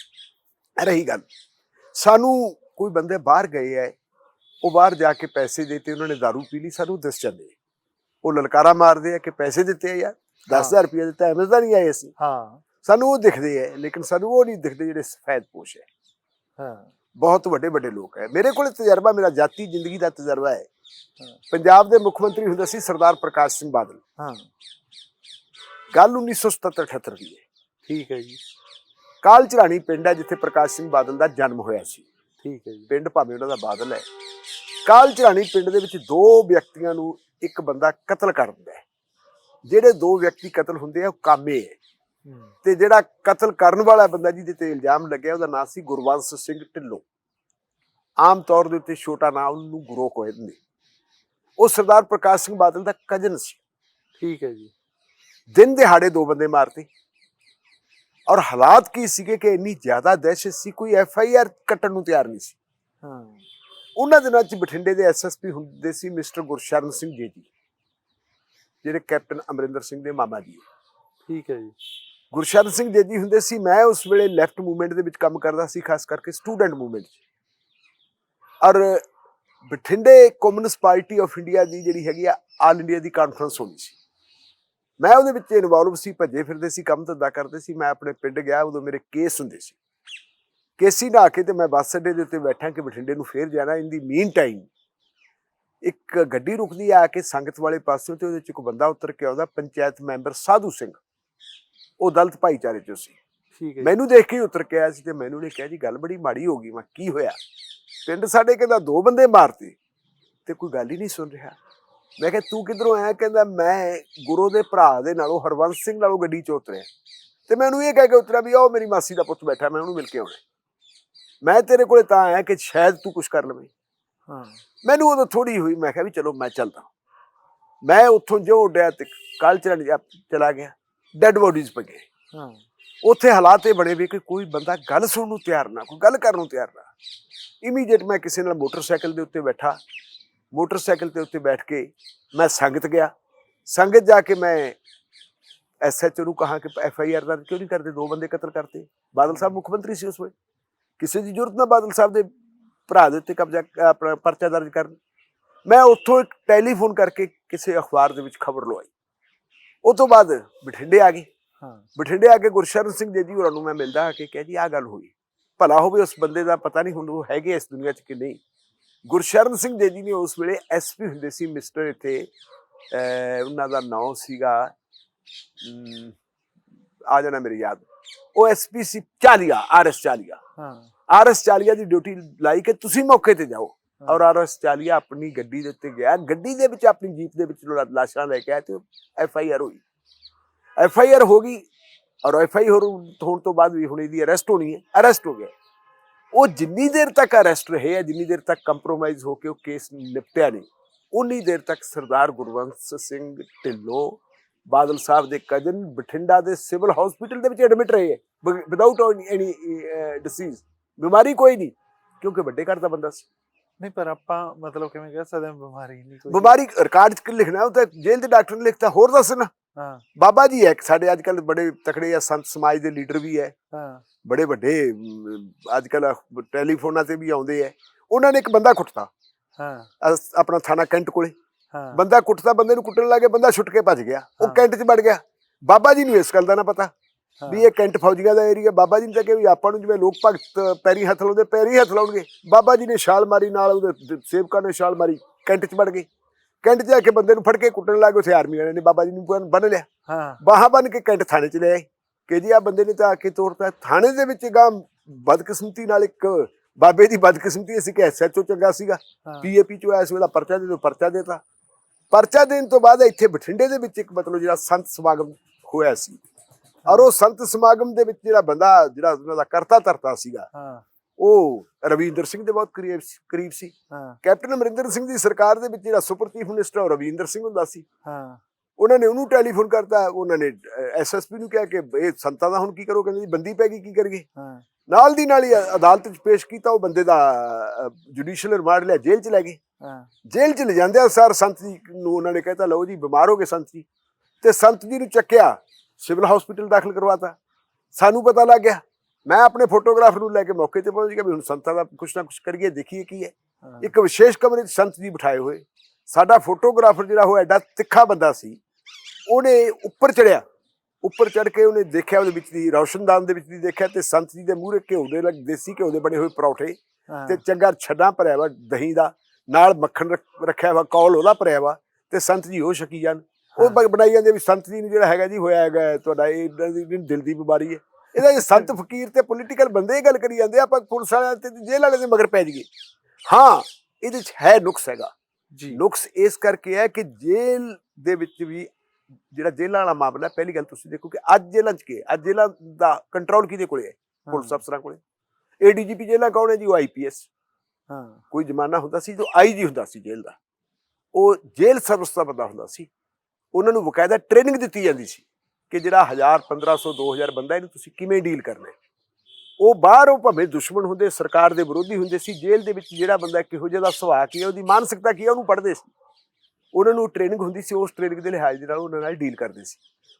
ਰਹੀ ਗੱਲ। ਸਾਨੂੰ ਕੋਈ ਬੰਦੇ ਬਾਹਰ ਗਏ ਹੈ ਉਹ ਬਾਹਰ ਜਾ ਕੇ ਪੈਸੇ ਦੇਤੇ ਉਹਨਾਂ ਨੇ दारू ਪੀ ਲਈ ਸਾਨੂੰ ਦਿਸ ਜਾਂਦੇ। ਉਹ ਲਲਕਾਰਾ ਮਾਰਦੇ ਆ ਕਿ ਪੈਸੇ ਦਿੱਤੇ ਆ ਯਾਰ 10000 ਰੁਪਏ ਦਿੱਤਾ ਐਵੇਂ ਤਾਂ ਨਹੀਂ ਆਏ ਅਸੀਂ। ਹਾਂ। ਸਾਨੂੰ ਉਹ ਦਿਖਦੇ ਆ ਲੇਕਿਨ ਸਾਨੂੰ ਉਹ ਨਹੀਂ ਦਿਖਦੇ ਜਿਹੜੇ ਸਫੈਦ ਪੋਸ਼ ਹੈ ਹਾਂ। ਬਹੁਤ ਵੱਡੇ ਵੱਡੇ ਲੋਕ ਹੈ ਮੇਰੇ ਕੋਲ ਤਜਰਬਾ ਮੇਰਾ ਜਾਤੀ ਜ਼ਿੰਦਗੀ ਦਾ ਤਜਰਬਾ ਹੈ। ਪੰਜਾਬ ਦੇ ਮੁੱਖ ਮੰਤਰੀ ਹੁੰਦਾ ਸੀ ਸਰਦਾਰ ਪ੍ਰਕਾਸ਼ ਸਿੰਘ ਬਾਦਲ। ਹਾਂ। ਗੱਲ 1977 78 ਦੀ ਹੈ। ਠੀਕ ਹੈ ਜੀ। ਕਾਲ ਝਰਾਣੀ ਪਿੰਡ ਹੈ ਜਿੱਥੇ ਪ੍ਰਕਾਸ਼ ਸਿੰਘ ਬਾਦਲ ਦਾ ਜਨਮ ਹੋਇਆ ਸੀ। ਠੀਕ ਹੈ ਜੀ। ਪਿੰਡ ਭਾਵੇਂ ਉਹਨਾਂ ਦਾ ਬਾਦਲ ਹੈ। ਕਾਲ ਝਰਾਣੀ ਪਿੰਡ ਦੇ ਵਿੱਚ ਦੋ ਵਿਅਕਤੀਆਂ ਨੂੰ ਇੱਕ ਬੰਦਾ ਕਤਲ ਕਰ ਦਿੰਦਾ ਹੈ। ਜਿਹੜੇ ਦੋ ਵਿਅਕਤੀ ਕਤਲ ਹੁੰਦੇ ਆ ਉਹ ਕਾਮੇ ਹੈ। ਤੇ ਜਿਹੜਾ ਕਤਲ ਕਰਨ ਵਾਲਾ ਬੰਦਾ ਜਿਹਦੇ ਤੇ ਇਲਜ਼ਾਮ ਲੱਗਿਆ ਉਹਦਾ ਨਾਂ ਸੀ ਗੁਰਵੰਸ਼ ਸਿੰਘ ਢਿੱਲੋਂ। ਆਮ ਤੌਰ ਦੇ ਉੱਤੇ ਛੋਟਾ ਨਾਂ ਉਹਨੂੰ ਗੁਰੂ ਕੋਹੇ ਦਿੰਦੇ। ਉਹ ਸਰਦਾਰ ਪ੍ਰਕਾਸ਼ ਸਿੰਘ ਬਾਦਲ ਦਾ ਕਜ਼ਨ ਸੀ। ਠੀਕ ਹੈ ਜੀ। ਦਿਨ ਦਿਹਾੜੇ ਦੋ ਬੰਦੇ ਮਾਰਤੇ। ਔਰ ਹਾਲਾਤ ਕੀ ਸੀਗੇ ਕਿ ਇੰਨੀ ਜ਼ਿਆਦਾ ਦਹਿਸ਼ਤ ਸੀ ਕੋਈ ਐਫ ਆਈ ਆਰ ਕੱਟਣ ਨੂੰ ਤਿਆਰ ਨਹੀਂ ਸੀ। ਹਾਂ। ਉਹਨਾਂ ਦਿਨਾਂ 'ਚ ਬਠਿੰਡੇ ਦੇ ਐਸਐਸਪੀ ਹੁੰਦੇ ਸੀ ਮਿਸਟਰ ਗੁਰਸ਼ਰਨ ਸਿੰਘ ਜੀ ਜੀ ਜਿਹੜੇ ਕੈਪਟਨ ਅਮਰਿੰਦਰ ਸਿੰਘ ਦੇ ਮਾਮਾ ਜੀ। ਠੀਕ ਹੈ ਜੀ। ਗੁਰਸ਼ਰਨ ਸਿੰਘ ਜੀ ਜੀ ਹੁੰਦੇ ਸੀ ਮੈਂ ਉਸ ਵੇਲੇ ਲੈਫਟ ਮੂਵਮੈਂਟ ਦੇ ਵਿੱਚ ਕੰਮ ਕਰਦਾ ਸੀ ਖਾਸ ਕਰਕੇ ਸਟੂਡੈਂਟ ਮੂਵਮੈਂਟ 'ਚ। ਔਰ ਬਠਿੰਡੇ ਕਮਿਊਨਿਸਟ ਪਾਰਟੀ ਆਫ ਇੰਡੀਆ ਦੀ ਜਿਹੜੀ ਹੈਗੀ ਆ ਆਲ ਇੰਡੀਆ ਦੀ ਕਾਨਫਰੰਸ ਹੋਣੀ ਸੀ। ਮੈਂ ਉਹਦੇ ਵਿੱਚ ਇਨਵੋਲਵ ਸੀ ਭੱਜੇ ਫਿਰਦੇ ਸੀ ਕੰਮ ਧੰਦਾ ਕਰਦੇ ਸੀ ਮੈਂ ਆਪਣੇ ਪਿੰਡ ਗਿਆ ਉਦੋਂ ਮੇਰੇ ਕੇਸ ਹੁੰਦੇ ਸੀ। ਕੇਸੀ ਨਾ ਕੇ ਤੇ ਮੈਂ ਬੱਸ ਅੱਡੇ ਦੇ ਉੱਤੇ ਬੈਠਾ ਕਿ ਬਠਿੰਡੇ ਨੂੰ ਫੇਰ ਜਾਣਾ ਇਨ ਦੀ ਮੀਨ ਟਾਈਮ ਇੱਕ ਗੱਡੀ ਰੁਕਦੀ ਆ ਕੇ ਸੰਗਤ ਵਾਲੇ ਪਾਸਿਓਂ ਤੇ ਉਹਦੇ ਚ ਇੱਕ ਬੰਦਾ ਉਤਰ ਕੇ ਆਉਂਦਾ ਪੰਚਾਇਤ ਮੈਂਬਰ ਸਾਧੂ ਸਿੰਘ। ਉਹ ਦਲਿਤ ਭਾਈਚਾਰੇ ਚੋਂ ਸੀ। ਠੀਕ ਹੈ। ਮੈਨੂੰ ਦੇਖ ਕੇ ਉਤਰ ਕੇ ਆਇਆ ਸੀ ਤੇ ਮੈਨੂੰ ਨੇ ਕਿਹਾ ਜੀ ਗੱਲ ਬੜੀ ਮਾੜੀ ਹੋ ਗਈ ਮੈਂ ਕੀ ਹੋਇਆ? ਪਿੰਡ ਸਾਡੇ ਕਹਿੰਦਾ ਦੋ ਬੰਦੇ ਮਾਰਤੇ ਤੇ ਕੋਈ ਗੱਲ ਹੀ ਨਹੀਂ ਸੁਣ ਰਿਹਾ। ਮੈਂ ਕਿਹਾ ਤੂੰ ਕਿੱਧਰੋਂ ਆਇਆ? ਕਹਿੰਦਾ ਮੈਂ ਗੁਰੂ ਦੇ ਭਰਾ ਦੇ ਨਾਲੋਂ ਹਰਵੰਸ ਸਿੰਘ ਨਾਲੋਂ ਗੱਡੀ 'ਚ ਉਤਰਿਆ ਤੇ ਮੈਨੂੰ ਇਹ ਕਹਿ ਕੇ ਉਤਰਿਆ ਵੀ ਉਹ ਮੇਰੀ ਮਾਸੀ ਦਾ ਪੁੱਤ ਬੈਠਾ ਮੈਂ ਉਹਨੂੰ ਮਿਲ ਕੇ ਆਉਣਾ ਮੈਂ ਤੇਰੇ ਕੋਲੇ ਤਾਂ ਆਇਆ ਕਿ ਸ਼ਾਇਦ ਤੂੰ ਕੁਝ ਕਰ ਲਵੇਂ। ਹਾਂ। ਮੈਨੂੰ ਉਦੋਂ ਥੋੜੀ ਹੋਈ ਮੈਂ ਕਿਹਾ ਵੀ ਚਲੋ ਮੈਂ ਚੱਲਦਾ। ਮੈਂ ਉੱਥੋਂ ਜੋ ਉੱਡਿਆ ਤੇ ਕੱਲ ਚਲਣ ਚਲਾ ਗਿਆ ਡੈੱਡ ਬੋਡੀਜ਼ ਪਏ ਹਾਂ। ਉੱਥੇ ਹਾਲਾਤ ਇਹ ਬਣੇ ਵੀ ਕਿ ਕੋਈ ਬੰਦਾ ਗੱਲ ਸੁਣਨ ਨੂੰ ਤਿਆਰ ਨਾ ਕੋਈ ਗੱਲ ਕਰਨ ਨੂੰ ਤਿਆਰ ਨਾ। ਇਮੀਡੀਏਟ ਮੈਂ ਕਿਸੇ ਨਾਲ ਮੋਟਰਸਾਈਕਲ ਦੇ ਉੱਤੇ ਬੈਠਾ ਮੋਟਰਸਾਈਕਲ ਦੇ ਉੱਤੇ ਬੈਠ ਕੇ ਮੈਂ ਸੰਗਤ ਗਿਆ। ਸੰਗਤ ਜਾ ਕੇ ਮੈਂ ਐਸਐਚਓ ਨੂੰ ਕਹਾ ਕਿ ਐਫ ਆਈ ਆਰ ਦਰਜ ਕਿਉਂ ਨਹੀਂ ਕਰਦੇ? ਦੋ ਬੰਦੇ ਕਤਲ ਕਰਤੇ। ਬਾਦਲ ਸਾਹਿਬ ਮੁੱਖ ਮੰਤਰੀ ਸੀ ਉਸ ਵੇਲੇ। ਕਿਸੇ ਦੀ ਜ਼ਰੂਰਤ ਨਾ ਬਾਦਲ ਸਾਹਿਬ ਦੇ ਭਰਾ ਦੇ ਉੱਤੇ ਕਬਜ਼ਾ ਪਰਚਾ ਦਰਜ ਕਰਨ। ਮੈਂ ਉੱਥੋਂ ਇੱਕ ਟੈਲੀਫੋਨ ਕਰਕੇ ਕਿਸੇ ਅਖਬਾਰ ਦੇ ਵਿੱਚ ਖਬਰ ਲਵਾਈ। ਉਹ ਤੋਂ ਬਾਅਦ ਬਠਿੰਡੇ ਆ ਗਈ ਹਾਂ। ਬਠਿੰਡੇ ਆ ਕੇ ਗੁਰਸ਼ਰਨ ਸਿੰਘ ਜੀ ਜੀ ਹੋਰਾਂ ਨੂੰ ਮੈਂ ਮਿਲਦਾ ਆ ਕੇ ਕਿਹਾ ਜੀ ਆ ਗੱਲ ਹੋਈ। ਭਲਾ ਹੋਵੇ ਉਸ ਬੰਦੇ ਦਾ ਪਤਾ ਨਹੀਂ ਹੁਣ ਉਹ ਹੈਗੇ ਇਸ ਦੁਨੀਆ 'ਚ ਕਿ ਨਹੀਂ। ਗੁਰਸ਼ਰਨ ਸਿੰਘ ਜੀ ਜੀ ਨੇ ਉਸ ਵੇਲੇ ਐਸਪੀ ਹੁੰਦੇ ਸੀ ਮਿਸਟਰ ਇੱਥੇ ਉਹਨਾਂ ਦਾ ਨਾਮ ਸੀਗਾ ਆ ਜਾਣਾ ਮੇਰੀ ਯਾਦ ਉਹ ਐਸਪੀ ਸੀ ਚਾਲੀਆ ਆਰਐਸ ਚਾਲੀਆ। ਹਾਂ। ਆਰਐਸ ਚਾਲੀਆ ਦੀ ਡਿਊਟੀ ਲਾਈ ਕਿ ਤੁਸੀਂ ਮੌਕੇ ਤੇ ਜਾਓ। ਔਰ ਆਰਐਸ ਚਾਲੀਆ ਆਪਣੀ ਗੱਡੀ ਦੇ ਉੱਤੇ ਗਿਆ। ਗੱਡੀ ਦੇ ਵਿੱਚ ਆਪਣੀ ਜੀਪ ਦੇ ਵਿੱਚ ਲਾਸ਼ਾਂ ਲੈ ਕੇ ਆਇਆ ਤੇ ਐਫ ਆਈ ਆਰ ਹੋਈ। ਐਫ ਆਈ ਆਰ ਹੋ ਗਈ ਔਰ ਐਫ ਆਈ ਆਰ ਹੋਣ ਤੋਂ ਬਾਅਦ ਵੀ ਹੁਣ ਇਹਦੀ ਅਰੈਸਟ ਹੋਣੀ ਹੈ। ਅਰੈਸਟ ਹੋ ਗਿਆ। ਉਹ ਜਿੰਨੀ ਦੇਰ ਤੱਕ ਅਰੈਸਟ ਰਹੇ ਆ ਜਿੰਨੀ ਦੇਰ ਤੱਕ ਕੰਪਰੋਮਾਈਜ਼ ਹੋ ਕੇ ਉਹ ਕੇਸ ਨਿਪਟਿਆ ਨਹੀਂ ਉਨੀ ਦੇਰ ਤੱਕ ਸਰਦਾਰ ਗੁਰਵੰਸ਼ ਸਿੰਘ ਢਿੱਲੋਂ ਬਾਦਲ ਸਾਹਿਬ ਦੇ ਕਜ਼ਨ ਬਠਿੰਡਾ ਦੇ ਸਿਵਲ ਹਸਪੀਟਲ ਦੇ ਵਿੱਚ ਐਡਮਿਟ ਰਹੇ ਵਿਦਆਊਟ ਐਨੀ ਡਿਸੀਜ਼ ਬਿਮਾਰੀ ਕੋਈ ਨਹੀਂ ਕਿਉਂਕਿ ਵੱਡੇ ਘਰ ਦਾ ਬੰਦਾ ਸੀ। ਨਹੀਂ ਪਰ ਆਪਾਂ ਮਤਲਬ ਕਿਵੇਂ ਕਹਿ ਸਕਦੇ ਹਾਂ ਬਿਮਾਰੀ ਨਹੀਂ ਕੋਈ। ਬਿਮਾਰੀ ਰਿਕਾਰਡ ਚ ਲਿਖਣਾ ਉਹ ਤਾਂ ਜੇਲ੍ਹ ਦੇ ਡਾਕਟਰ ਨੇ ਲਿਖਤਾ ਹੋਰ ਦੱਸਣਾ ਹਾਂ। ਬਾਬਾ ਜੀ ਹੈ ਇੱਕ ਸਾਡੇ ਅੱਜ ਕੱਲ ਬੜੇ ਤਕੜੇ ਆ ਸੰਤ ਸਮਾਜ ਦੇ ਲੀਡਰ ਵੀ ਹੈ। ਹਾਂ। ਬੜੇ ਵੱਡੇ ਅੱਜ ਕੱਲ ਟੈਲੀਫੋਨਾਂ ਤੇ ਵੀ ਆਉਂਦੇ ਆ ਉਹਨਾਂ ਨੇ ਇੱਕ ਬੰਦਾ ਕੁੱਟਤਾ। ਹਾਂ। ਆਪਣਾ ਥਾਣਾ ਕੈਂਟ ਕੋਲੇ। ਹਾਂ। ਬੰਦਾ ਕੁੱਟਦਾ ਬੰਦੇ ਨੂੰ ਕੁੱਟਣ ਲੱਗੇ ਬੰਦਾ ਛੁੱਟ ਕੇ ਭੱਜ ਗਿਆ। ਉਹ। ਕੈਂਟ 'ਚ ਵੜ ਗਿਆ। ਬਾਬਾ ਜੀ ਨੂੰ ਇਸ ਗੱਲ ਦਾ ਨਾ ਪਤਾ ਵੀ ਇਹ ਕੈਂਟ ਫੌਜੀਆਂ ਦਾ ਏਰੀਆ। ਬਾਬਾ ਜੀ ਨੇ ਤਾਂ ਕਿ ਵੀ ਆਪਾਂ ਨੂੰ ਜਿਵੇਂ ਲੋਕ ਭਗਤ ਪੈਰੀ ਹੱਥ ਲਾਉਂਦੇ ਪੈਰੀ ਹੱਥ ਲਾਉਣਗੇ। ਬਾਬਾ ਜੀ ਨੇ ਛਾਲ ਮਾਰੀ ਨਾਲ ਉਹਦੇ ਸੇਵਕਾਂ ਨੇ ਛਾਲ ਮਾਰੀ ਕੈਂਟ 'ਚ ਵੜ ਗਏ। ਕੈਂਟ ਜਾ ਕੇ ਬੰਦੇ ਨੂੰ ਫੜ ਕੇ ਕੁੱਟਣ ਲੱਗੇ ਉੱਥੇ ਆਰਮੀ ਵਾਲਿਆਂ ਨੇ ਬਾਬਾ ਜੀ ਨੂੰ ਬੰਨ- ਲਿਆ। ਹਾਂ। ਬਾਹਾਂ ਬੰਨ ਕੇ ਕੈਂਟ ਥਾਣੇ 'ਚ ਲੈ ਆਏ ਕਿ ਜੀ ਆ ਬੰਦੇ ਨੇ ਤਾਂ ਆ ਕੇ ਤੋੜਤਾ ਥਾਣੇ ਦੇ ਵਿੱਚ ਗਾਂ ਬਦਕਿਸਮਤੀ ਨਾਲ ਇੱਕ ਬਾਬੇ ਦੀ ਬਦਕਿਸਮਤੀ ਸੀ ਕਿ ਐਸਐਚਓ ਚੰਗਾ ਸੀਗਾ। ਪੀਏਪੀ ਚੋਂ ਆਇਆ ਸੀ ਉਹਦਾ ਪਰਚਾ ਦੇ ਦਿਓ ਪਰਚਾ ਦੇਤਾ। ਪਰਚਾ ਦੇਣ ਤੋਂ ਬਾਅਦ ਇੱਥੇ ਬਠਿੰਡੇ ਦੇ ਵਿੱਚ ਇੱਕ ਮਤਲਬ ਜਿਹੜਾ ਸੰਤ ਸਮਾਗਮ ਹੋਇਆ ਸੀ। ਔਰ ਉਹ ਸੰਤ ਸਮਾਗਮ ਦੇ ਵਿੱਚ ਜਿਹੜਾ ਬੰਦਾ ਜਿਹੜਾ ਉਹਨਾਂ ਦਾ ਕਰਤਾ ਧਰਤਾ ਸੀਗਾ ਹਾਂ। ਉਹ ਰਵਿੰਦਰ ਸਿੰਘ ਦੇ ਬਹੁਤ ਕਰੀਬ ਕਰੀਬ ਸੀ। ਹਾਂ। ਕੈਪਟਨ ਅਮਰਿੰਦਰ ਸਿੰਘ ਦੀ ਸਰਕਾਰ ਦੇ ਵਿੱਚ ਜਿਹੜਾ ਸੁਪਰ ਚੀਫ ਮਿਨਿਸਟਰ ਉਹ ਰਵਿੰਦਰ ਸਿੰਘ ਹੁੰਦਾ ਸੀ। ਹਾਂ। ਉਹਨਾਂ ਨੇ ਉਹਨੂੰ ਟੈਲੀਫੋਨ ਕਰਤਾ ਉਹਨਾਂ ਨੇ ਐਸਐਸਪੀ ਨੂੰ ਕਿਹਾ ਕਿ ਇਹ ਸੰਤਾਂ ਦਾ ਹੁਣ ਕੀ ਕਰੋ ਕਹਿੰਦੇ ਜੀ ਬੰਦੀ ਪੈ ਗਈ ਕੀ ਕਰੀਏ ਹਾਂ। ਨਾਲ ਦੀ ਨਾਲ ਹੀ ਅਦਾਲਤ 'ਚ ਪੇਸ਼ ਕੀਤਾ ਉਹ ਬੰਦੇ ਦਾ ਜੁਡੀਸ਼ੀਅਲ ਰਿਮਾਂਡ ਲਿਆ ਜੇਲ੍ਹ 'ਚ ਲੈ ਗਏ। ਹਾਂ। ਜੇਲ੍ਹ 'ਚ ਲੈ ਜਾਂਦੇ ਆ ਸਰ ਸੰਤ ਜੀ ਨੂੰ ਉਹਨਾਂ ਨੇ ਕਹਿਤਾ ਲਓ ਜੀ ਬਿਮਾਰ ਹੋ ਗਏ ਸੰਤ ਜੀ। ਤੇ ਸੰਤ ਜੀ ਨੂੰ ਚੱਕਿਆ ਸਿਵਲ ਹਸਪੀਟਲ ਦਾਖਲ ਕਰਵਾਤਾ। ਸਾਨੂੰ ਪਤਾ ਲੱਗ ਗਿਆ ਮੈਂ ਆਪਣੇ ਫੋਟੋਗ੍ਰਾਫਰ ਨੂੰ ਲੈ ਕੇ ਮੌਕੇ ਤੇ ਪਹੁੰਚ ਗਿਆ ਵੀ ਹੁਣ ਸੰਤਾਂ ਦਾ ਕੁਛ ਨਾ ਕੁਛ ਕਰੀਏ ਦੇਖੀਏ ਕੀ ਹੈ। ਇੱਕ ਵਿਸ਼ੇਸ਼ ਕਮਰੇ 'ਚ ਸੰਤ ਜੀ ਬਿਠਾਏ ਹੋਏ। ਸਾਡਾ ਫੋਟੋਗ੍ਰਾਫਰ ਜਿਹੜਾ ਉਹ ਐਡਾ ਤਿੱਖਾ ਬੰਦਾ ਸੀ ਉਹਨੇ ਉੱਪਰ ਚੜਿਆ ਉੱਪਰ ਚੜ ਕੇ ਉਹਨੇ ਦੇਖਿਆ ਉਹਦੇ ਵਿੱਚ ਦੀ ਰੌਸ਼ਨਦਾਨ ਦੇ ਵਿੱਚ ਦੀ ਦੇਖਿਆ ਤੇ ਸੰਤ ਜੀ ਦੇ ਮੂਹਰੇ ਘਿਓ ਦੇ ਲੱਗ ਦੇਸੀ ਘਿਓ ਦੇ ਬਣੇ ਹੋਏ ਪਰੌਠੇ ਤੇ ਚੰਗਾ ਛੱਡਾਂ ਭਰਿਆ ਵਾ ਦਹੀਂ ਦਾ ਨਾਲ ਮੱਖਣ ਰੱਖ- ਰੱਖਿਆ ਵਾ ਕੌਲ ਉਹਦਾ ਭਰਿਆ ਵਾ ਤੇ ਸੰਤ ਜੀ ਉਹ ਛਕੀ ਜਾਣ। ਉਹ ਬਣਾਈ ਜਾਂਦੇ ਵੀ ਸੰਤ ਜੀ ਨੂੰ ਜਿਹੜਾ ਹੈਗਾ ਜੀ ਹੋਇਆ ਹੈਗਾ ਤੁਹਾਡਾ ਇਹ ਦਿਲ ਦੀ ਬਿਮਾਰੀ ਹੈ। ਇਹਦਾ ਇਹ ਸੰਤ ਫਕੀਰ ਤੇ ਪੋਲੀਟੀਕਲ ਬੰਦੇ ਇਹ ਗੱਲ ਕਰੀ ਜਾਂਦੇ ਆ, ਆਪਾਂ ਪੁਲਿਸ ਵਾਲਿਆਂ ਤੇ ਜੇਲ੍ਹ ਵਾਲਿਆਂ ਦੇ ਮਗਰ ਪੈ ਜਾਈਏ। ਹਾਂ ਇਹਦੇ ਚ ਹੈ ਨੁਕਸ ਹੈਗਾ। ਜੀ। ਨੁਕਸ ਇਸ ਕਰਕੇ ਹੈ ਕਿ ਜੇਲ੍ਹ ਦੇ ਵਿੱਚ ਵੀ ਜਿਹੜਾ ਜੇਲ੍ਹਾਂ ਵਾਲਾ ਮਾਮਲਾ ਪਹਿਲੀ ਗੱਲ ਤੁਸੀਂ ਦੇਖੋ ਕਿ ਅੱਜ ਜੇਲ੍ਹਾਂ ਚ ਕੀ ਅੱਜ ਜੇਲ੍ਹਾਂ ਦਾ ਕੰਟਰੋਲ ਕਿਹਦੇ ਕੋਲੇ ਹੈ? ਪੁਲਿਸ ਅਫਸਰਾਂ ਕੋਲੇ। ਏਡੀਜੀਪੀ ਜੇਲ੍ਹਾਂ ਕੌਣ ਹੈ ਜੀ? ਉਹ ਆਈਪੀਐਸ ਹਾਂ। ਕੋਈ ਜ਼ਮਾਨਾ ਹੁੰਦਾ ਸੀ ਜੋ ਆਈਜੀ ਹੁੰਦਾ ਸੀ ਜੇਲ੍ਹ ਦਾ। ਉਹ ਜੇਲ੍ਹ ਸਰਵਿਸ ਦਾ ਬੰਦਾ ਹੁੰਦਾ ਸੀ। ਉਹਨਾਂ ਨੂੰ ਬਕਾਇਦਾ ਟ੍ਰੇਨਿੰਗ ਦਿੱਤੀ ਜਾਂਦੀ ਸੀ। ਕਿ ਜਿਹੜਾ 1000 1500 2000 ਬੰਦਾ ਇਹਨੂੰ ਤੁਸੀਂ ਕਿਵੇਂ ਡੀਲ ਕਰਨਾ ਉਹ ਬਾਹਰੋਂ ਭਾਵੇਂ ਦੁਸ਼ਮਣ ਹੁੰਦੇ, ਸਰਕਾਰ ਦੇ ਵਿਰੋਧੀ ਹੁੰਦੇ ਸੀ, ਜੇਲ੍ਹ ਦੇ ਵਿੱਚ ਜਿਹੜਾ ਬੰਦਾ ਕਿਹੋ ਜਿਹਾ ਦਾ ਸੁਭਾਅ ਕੀ ਹੈ, ਉਹਦੀ ਮਾਨਸਿਕਤਾ ਕੀ ਹੈ, ਉਹਨੂੰ ਪੜ੍ਹਦੇ ਸੀ। ਉਹਨਾਂ ਨੂੰ ਟ੍ਰੇਨਿੰਗ ਹੁੰਦੀ ਸੀ, ਉਸ ਟ੍ਰੇਨਿੰਗ ਦੇ ਲਿਹਾਜ਼ ਦੇ ਨਾਲ ਉਹਨਾਂ ਨਾਲ ਡੀਲ ਕਰਦੇ ਸੀ।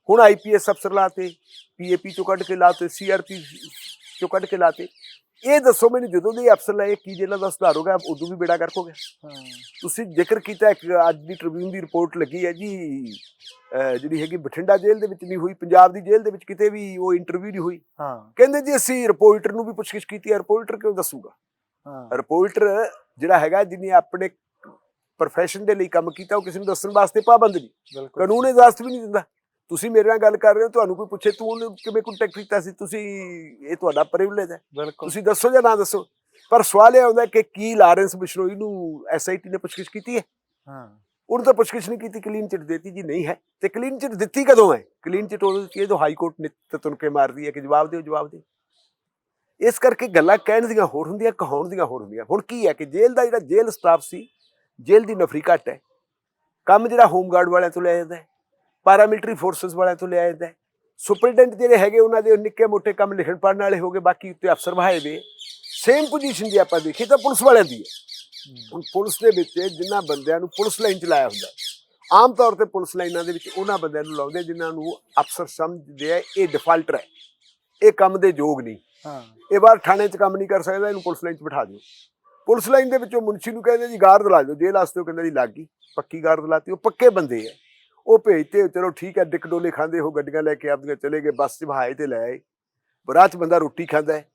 ਹੁਣ ਆਈਪੀਐਸ ਅਫਸਰ ਲਾਤੇ ਪੀਏਪੀ ਚੋਂ ਕੱਢ ਕੇ ਲਾਤੇ ਸੀਆਰਪੀ ਚੋਂ ਕੱਢ ਕੇ ਲਾਤੇ। ਇਹ ਦੱਸੋ ਮੈਨੂੰ ਜਦੋਂ ਦੇ ਅਫਸਰ ਲਏ ਕੀ ਜੇਲ੍ਹਾਂ ਦਾ ਸੁਧਾਰ ਹੋ ਗਿਆ ਉਦੋਂ ਵੀ ਬੇੜਾ ਗਰਕ ਹੋ ਗਿਆ? ਤੁਸੀਂ ਜ਼ਿਕਰ ਕੀਤਾ ਇੱਕ ਅੱਜ ਦੀ ਟ੍ਰਿਬਿਊਨ ਦੀ ਰਿਪੋਰਟ ਲੱਗੀ ਹੈ ਜੀ ਜਿਹੜੀ ਹੈਗੀ ਬਠਿੰਡਾ ਜੇਲ੍ਹ ਦੇ ਵਿੱਚ ਨਹੀਂ ਹੋਈ ਪੰਜਾਬ ਦੀ ਜੇਲ੍ਹ ਦੇ ਵਿੱਚ ਕਿਤੇ ਵੀ ਉਹ ਇੰਟਰਵਿਊ ਨਹੀਂ ਹੋਈ। ਕਹਿੰਦੇ ਜੀ ਅਸੀਂ ਰਿਪੋਰਟਰ ਨੂੰ ਵੀ ਪੁੱਛਗਿੱਛ ਕੀਤੀ ਹੈ ਰਿਪੋਰਟਰ ਕਿਉਂ ਦੱਸੂਗਾ? ਰਿਪੋਰਟਰ ਜਿਹੜਾ ਹੈਗਾ ਜਿਹਨੇ ਆਪਣੇ ਪ੍ਰੋਫੈਸ਼ਨ ਦੇ ਲਈ ਕੰਮ ਕੀਤਾ ਉਹ ਕਿਸੇ ਨੂੰ ਦੱਸਣ ਵਾਸਤੇ ਪਾਬੰਦ ਨਹੀਂ। ਕਾਨੂੰਨ ਇਜਾਜ਼ਤ ਵੀ ਨਹੀਂ ਦਿੰਦਾ। ਤੁਸੀਂ ਮੇਰੇ ਨਾਲ ਗੱਲ ਕਰ ਰਹੇ ਹੋ ਤੁਹਾਨੂੰ ਕੋਈ ਪੁੱਛੇ ਤੂੰ ਉਹਨੂੰ ਕਿਵੇਂ ਕੰਟੈਕਟ ਕੀਤਾ ਸੀ? ਤੁਸੀਂ ਇਹ ਤੁਹਾਡਾ ਪ੍ਰਿਵਿਲੇਜ ਹੈ। ਤੁਸੀਂ ਦੱਸੋ ਜਾਂ ਨਾ ਦੱਸੋ। ਪਰ ਸਵਾਲ ਇਹ ਆਉਂਦਾ ਕਿ ਕੀ ਲਾਰੈਂਸ ਬਿਸ਼ਨੋਈ ਨੂੰ ਐਸਆਈਟੀ ਨੇ ਪੁੱਛਗਿੱਛ ਕੀਤੀ ਹੈ? ਹਾਂ। ਉਹਨੂੰ ਤਾਂ ਪੁੱਛਗਿੱਛ ਨਹੀਂ ਕੀਤੀ ਕਲੀਨ ਚਿੱਟ ਦੇਤੀ ਜੀ ਨਹੀਂ ਹੈ। ਤੇ ਕਲੀਨ ਚਿੱਟ ਦਿੱਤੀ ਕਦੋਂ ਹੈ? ਕਲੀਨ ਚਿੱਟ ਉਦੋਂ ਦਿੱਤੀ ਹੈ ਜਦੋਂ ਹਾਈ ਕੋਰਟ ਨੇ ਤੁਨਕੇ ਮਾਰਦੀ ਹੈ ਕਿ ਜਵਾਬ ਦਿਓ ਜਵਾਬ ਦਿਓ। ਇਸ ਕਰਕੇ ਗੱਲਾਂ ਕਹਿਣ ਦੀਆਂ ਹੋਰ ਹੁੰਦੀਆਂ ਕਹਾਉਣ ਦੀਆਂ ਹੋਰ ਹੁੰਦੀਆਂ। ਹੁਣ ਕੀ ਹੈ ਕਿ ਜੇਲ੍ਹ ਦਾ ਜਿਹੜਾ ਜੇਲ੍ਹ ਸਟਾਫ ਸੀ ਜੇਲ੍ਹ ਦੀ ਨਫਰੀ ਘੱਟ ਹੈ। ਕੰਮ ਜਿਹੜਾ ਹੋਮਗਾਰਡ ਵਾਲਿਆਂ ਤੋਂ ਲਿਆ ਜਾਂਦਾ ਹੈ। ਪਾਰਾਮਿਲਟਰੀ ਫੋਰਸਸ ਵਾਲਿਆਂ ਤੋਂ ਲਿਆ ਜਾਂਦਾ ਹੈ ਸੁਪਰਡੈਂਟ ਜਿਹੜੇ ਹੈਗੇ ਉਹਨਾਂ ਦੇ ਨਿੱਕੇ ਮੋਟੇ ਕੰਮ ਲਿਖਣ ਪੜ੍ਹਨ ਵਾਲੇ ਹੋਗੇ ਬਾਕੀ ਉੱਤੇ ਅਫਸਰ ਬਹਾਏ ਵੇ ਸੇਮ ਪੋਜੀਸ਼ਨ ਜੇ ਆਪਾਂ ਦੇਖੀਏ ਤਾਂ ਪੁਲਿਸ ਵਾਲਿਆਂ ਦੀ ਹੈ। ਹੁਣ ਪੁਲਿਸ ਦੇ ਵਿੱਚ ਜਿਨ੍ਹਾਂ ਬੰਦਿਆਂ ਨੂੰ ਪੁਲਿਸ ਲਾਈਨ ਚ ਲਾਇਆ ਹੁੰਦਾ। ਆਮ ਤੌਰ ਤੇ ਪੁਲਿਸ ਲਾਈਨਾਂ ਦੇ ਵਿੱਚ ਉਹਨਾਂ ਬੰਦਿਆਂ ਨੂੰ ਲਾਉਂਦੇ ਜਿਨ੍ਹਾਂ ਨੂੰ ਅਫਸਰ ਸਮਝਦੇ ਆ ਇਹ ਡਿਫਾਲਟਰ ਹੈ। ਇਹ ਕੰਮ ਦੇ ਯੋਗ ਨਹੀਂ। ਹਾਂ। ਇਹ ਬਾਹਰ ਥਾਣੇ 'ਚ ਕੰਮ ਨਹੀਂ ਕਰ ਸਕਦਾ ਇਹਨੂੰ ਪੁਲਿਸ ਲਾਈਨ 'ਚ ਬਿਠਾ ਦਿਓ। ਪੁਲਿਸ ਲਾਈਨ ਦੇ ਵਿੱਚੋਂ ਮੁਨਸ਼ੀ ਨੂੰ ਕਹਿੰਦੇ ਜੀ ਗਾਰਡ ਲਾ ਦਿਓ ਜੇਲ੍ਹ ਵਾਸਤੇ ਉਹ ਕਹਿੰਦਾ ਜੀ ਲੱਗ ਗਈ। ਪੱਕੀ ਗਾਰਡ ਲਾਤੀ ਉਹ ਪੱਕੇ ਬੰਦੇ ਆ। ਉਹ ਭੇਜਤੇ, ਚਲੋ ਠੀਕ ਹੈ ਡਿਕਡੋਲੇ ਖਾਂਦੇ ਉਹ ਗੱਡੀਆਂ ਲੈ ਕੇ ਆਪਦੀਆਂ ਚਲੇ ਗਏ, ਬੱਸ 'ਚ ਬਹਾਏ ਤੇ ਲੈ ਆਏ। ਬਰਾਤ 'ਚ ਬੰਦਾ ਰੋਟੀ ਖਾਂਦਾ ਹੈ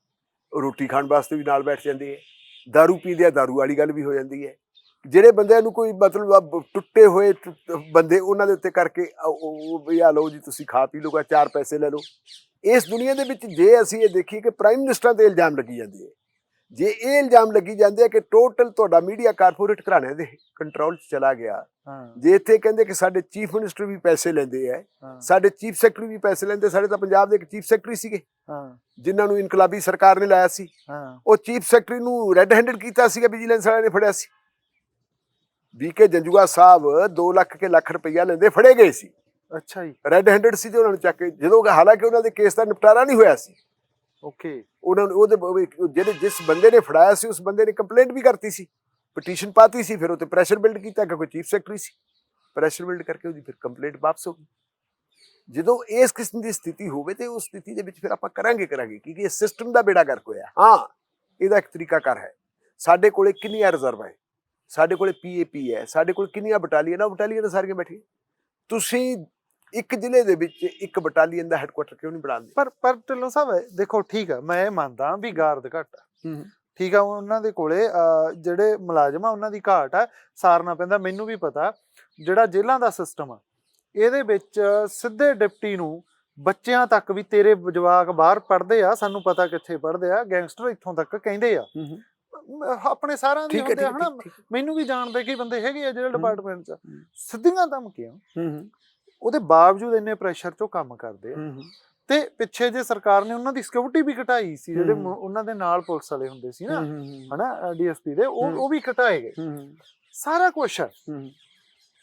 ਰੋਟੀ ਖਾਣ ਵਾਸਤੇ ਵੀ ਨਾਲ ਬੈਠ ਜਾਂਦੀ ਹੈ। ਦਾਰੂ ਪੀਂਦੇ ਆ, ਦਾਰੂ ਵਾਲੀ ਗੱਲ ਵੀ ਹੋ ਜਾਂਦੀ ਹੈ। ਜਿਹੜੇ ਬੰਦਿਆਂ ਨੂੰ ਕੋਈ ਮਤਲਬ ਟੁੱਟੇ ਹੋਏ ਟੁੱਟ- ਬੰਦੇ, ਉਹਨਾਂ ਦੇ ਉੱਤੇ ਕਰਕੇ ਆ, ਉਹ ਆ, ਲਓ ਜੀ, ਤੁਸੀਂ ਖਾ ਪੀ ਲਓਗਾ ਚਾਰ ਪੈਸੇ ਲੈ ਲਓ। ਇਸ ਦੁਨੀਆ ਦੇ ਵਿੱਚ ਜੇ ਅਸੀਂ ਇਹ ਦੇਖੀਏ ਕਿ ਪ੍ਰਾਈਮ ਮਿਨਿਸਟਰਾਂ ਤੇ ਇਲਜ਼ਾਮ ਲੱਗੀ ਜਾਂਦੀ ਹੈ। ਜੇ ਇਹ ਇਲਜ਼ਾਮ ਲੱਗੀ ਜਾਂਦੇ ਆ ਕਿ ਟੋਟਲ ਤੁਹਾਡਾ ਮੀਡੀਆ ਕਾਰਪੋਰੇਟ ਘਰਾਣਿਆਂ ਦੇ ਕੰਟਰੋਲ 'ਚ ਚਲਾ ਗਿਆ। ਜੇ ਇੱਥੇ ਕਹਿੰਦੇ ਕਿ ਸਾਡੇ ਚੀਫ ਮਿਨਿਸਟਰ ਵੀ ਪੈਸੇ ਲੈਂਦੇ ਆ ਸਾਡੇ ਚੀਫ ਸੈਕਟਰੀ ਵੀ ਪੈਸੇ ਲੈਂਦੇ ਸਾਡੇ ਤਾਂ ਪੰਜਾਬ ਦੇ ਇੱਕ ਚੀਫ ਸੈਕਟਰੀ ਸੀਗੇ। ਹਾਂ। ਜਿਨ੍ਹਾਂ ਨੂੰ ਇਨਕਲਾਬੀ ਸਰਕਾਰ ਨੇ ਲਾਇਆ ਸੀ। ਹਾਂ। ਉਹ ਚੀਫ ਸੈਕਟਰੀ ਨੂੰ ਰੈੱਡ ਹੈਂਡਡ ਕੀਤਾ ਸੀਗਾ ਵਿਜੀਲੈਂਸ ਵਾਲਿਆਂ ਨੇ ਫੜਿਆ ਸੀ। ਵੀਕੇ ਜੰਜੂਆ ਸਾਹਿਬ 2 ਲੱਖ ਕੇ ਲੱਖ ਰੁਪਈਆ ਲੈਂਦੇ ਫੜੇ ਗਏ ਸੀ। ਅੱਛਾ ਜੀ। ਰੈੱਡ ਹੈਂਡਡ ਸੀ ਤੇ ਉਹਨਾਂ ਨੂੰ ਚੱਕ ਕੇ ਜਦੋਂ ਹਾਲਾਂਕਿ ਉਹਨਾਂ ਦੇ ਕੇਸ ਦਾ ਨਿਪਟਾਰਾ ਨਹੀਂ ਹੋਇਆ ਸੀ। ਓਕੇ ਉਹਨਾਂ ਨੂੰ ਉਹਦੇ ਉਹ ਜਿਹੜੇ ਜਿਸ ਬੰਦੇ ਨੇ ਫੜਾਇਆ ਸੀ, ਉਸ ਬੰਦੇ ਨੇ ਕੰਪਲੇਂਟ ਵੀ ਕਰਤੀ ਸੀ। ਪਟੀਸ਼ਨ ਪਾਤੀ ਸੀ, ਫਿਰ ਉਹ ਤੇ ਪ੍ਰੈਸ਼ਰ ਬਿਲਡ ਕੀਤਾ ਕਿ ਕੋਈ ਚੀਫ ਸੈਕਟਰੀ ਸੀ। ਪ੍ਰੈਸ਼ਰ ਬਿਲਡ ਕਰਕੇ ਉਹਦੀ ਫਿਰ ਕੰਪਲੇਂਟ ਵਾਪਸ ਹੋ ਗਈ। ਜਦੋਂ ਇਸ ਕਿਸਮ ਦੀ ਸਥਿਤੀ ਹੋਵੇ ਤੇ ਉਸ ਸਥਿਤੀ ਦੇ ਵਿੱਚ ਫਿਰ ਆਪਾਂ ਕਰਾਂਗੇ ਕਰਾਂਗੇ, ਕਿਉਂਕਿ ਇਹ ਸਿਸਟਮ ਦਾ ਬੇੜਾ ਗਰਕ ਹੋਇਆ। ਹਾਂ, ਇਹਦਾ ਇੱਕ ਤਰੀਕਾਕਾਰ ਹੈ। ਸਾਡੇ ਕੋਲੇ ਕਿੰਨੀਆਂ ਰਿਜ਼ਰਵ ਹੈ? ਸਾਡੇ ਕੋਲੇ ਪੀਏਪੀ ਹੈ। ਸਾਡੇ ਕੋਲ ਕਿੰਨੀਆਂ ਬਟਾਲੀਅਨ ਆ? ਬਟਾਲੀਅਨ ਸਾਰੀਆਂ ਬੈਠੀਆਂ। ਤੁਸੀਂ ਇੱਕ ਜ਼ਿਲ੍ਹੇ ਦੇ ਵਿੱਚ ਇੱਕ ਬਟਾਲੀਅਨ ਦਾ ਹੈੱਡਕੁਆਟਰ ਕਿਉਂ ਨਹੀਂ ਬਣਾਉਂਦੇ ਪਰ ਪਰ ਢਿੱਲੋਂ ਸਾਹਿਬ ਦੇਖੋ ਠੀਕ ਆ ਮੈਂ ਇਹ ਮੰਨਦਾ ਵੀ ਗਾਰਦ ਘੱਟ ਆ। ਠੀਕ ਆ ਉਹਨਾਂ ਦੇ ਕੋਲੇ ਜਿਹੜੇ ਮੁਲਾਜ਼ਮ ਆ ਉਹਨਾਂ ਦੀ ਘਾਟ ਆ ਸਾਰਨਾ ਪੈਂਦਾ। ਮੈਨੂੰ ਵੀ ਪਤਾ ਜਿਹੜਾ ਜੇਲ੍ਹਾਂ ਦਾ ਸਿਸਟਮ ਆ ਇਹਦੇ ਵਿੱਚ ਸਿੱਧੇ ਡਿਪਟੀ ਨੂੰ ਬੱਚਿਆਂ ਤੱਕ ਵੀ ਤੇਰੇ ਜਵਾਕ ਬਾਹਰ ਪੜਦੇ ਆ ਸਾਨੂੰ ਪਤਾ ਕਿੱਥੇ ਪੜਦੇ ਆ ਗੈਂਗਸਟਰ ਇੱਥੋਂ ਤੱਕ ਕਹਿੰਦੇ ਆ। ਆਪਣੇ ਸਾਰਿਆਂ ਦੇ ਹੈ ਹੁੰਦੇ ਹਨਾ? ਹੈ, ਹੈ ਮੈਨੂੰ ਵੀ ਜਾਣਦੇ ਕਈ ਬੰਦੇ ਹੈਗੇ ਆ ਜਿਹੜੇ। ਡਿਪਾਰਟਮੈਂਟ 'ਚ। ਸਿੱਧੀਆਂ ਧਮਕੀਆਂ। ਹੂੰ ਹੂੰ। ਉਹਦੇ ਬਾਵਜੂਦ ਇੰਨੇ ਪ੍ਰੈਸ਼ਰ 'ਚੋਂ ਕੰਮ ਕਰਦੇ ਆ। ਤੇ ਪਿੱਛੇ ਜੇ ਸਰਕਾਰ ਨੇ ਉਹਨਾਂ ਦੀ ਸਿਕਿਉਰਿਟੀ ਵੀ ਘਟਾਈ ਸੀ ਜਿਹੜੇ ਉਹਨਾਂ ਦੇ ਨਾਲ ਪੁਲਿਸ ਵਾਲੇ ਹੁੰਦੇ ਸੀ ਨਾ ਹਨਾ ਡੀਐਸਪੀ ਦੇ ਉਹ। ਉਹ ਵੀ ਘਟਾਏ ਗਏ। ਸਾਰਾ ਕੁਝ ਹੈ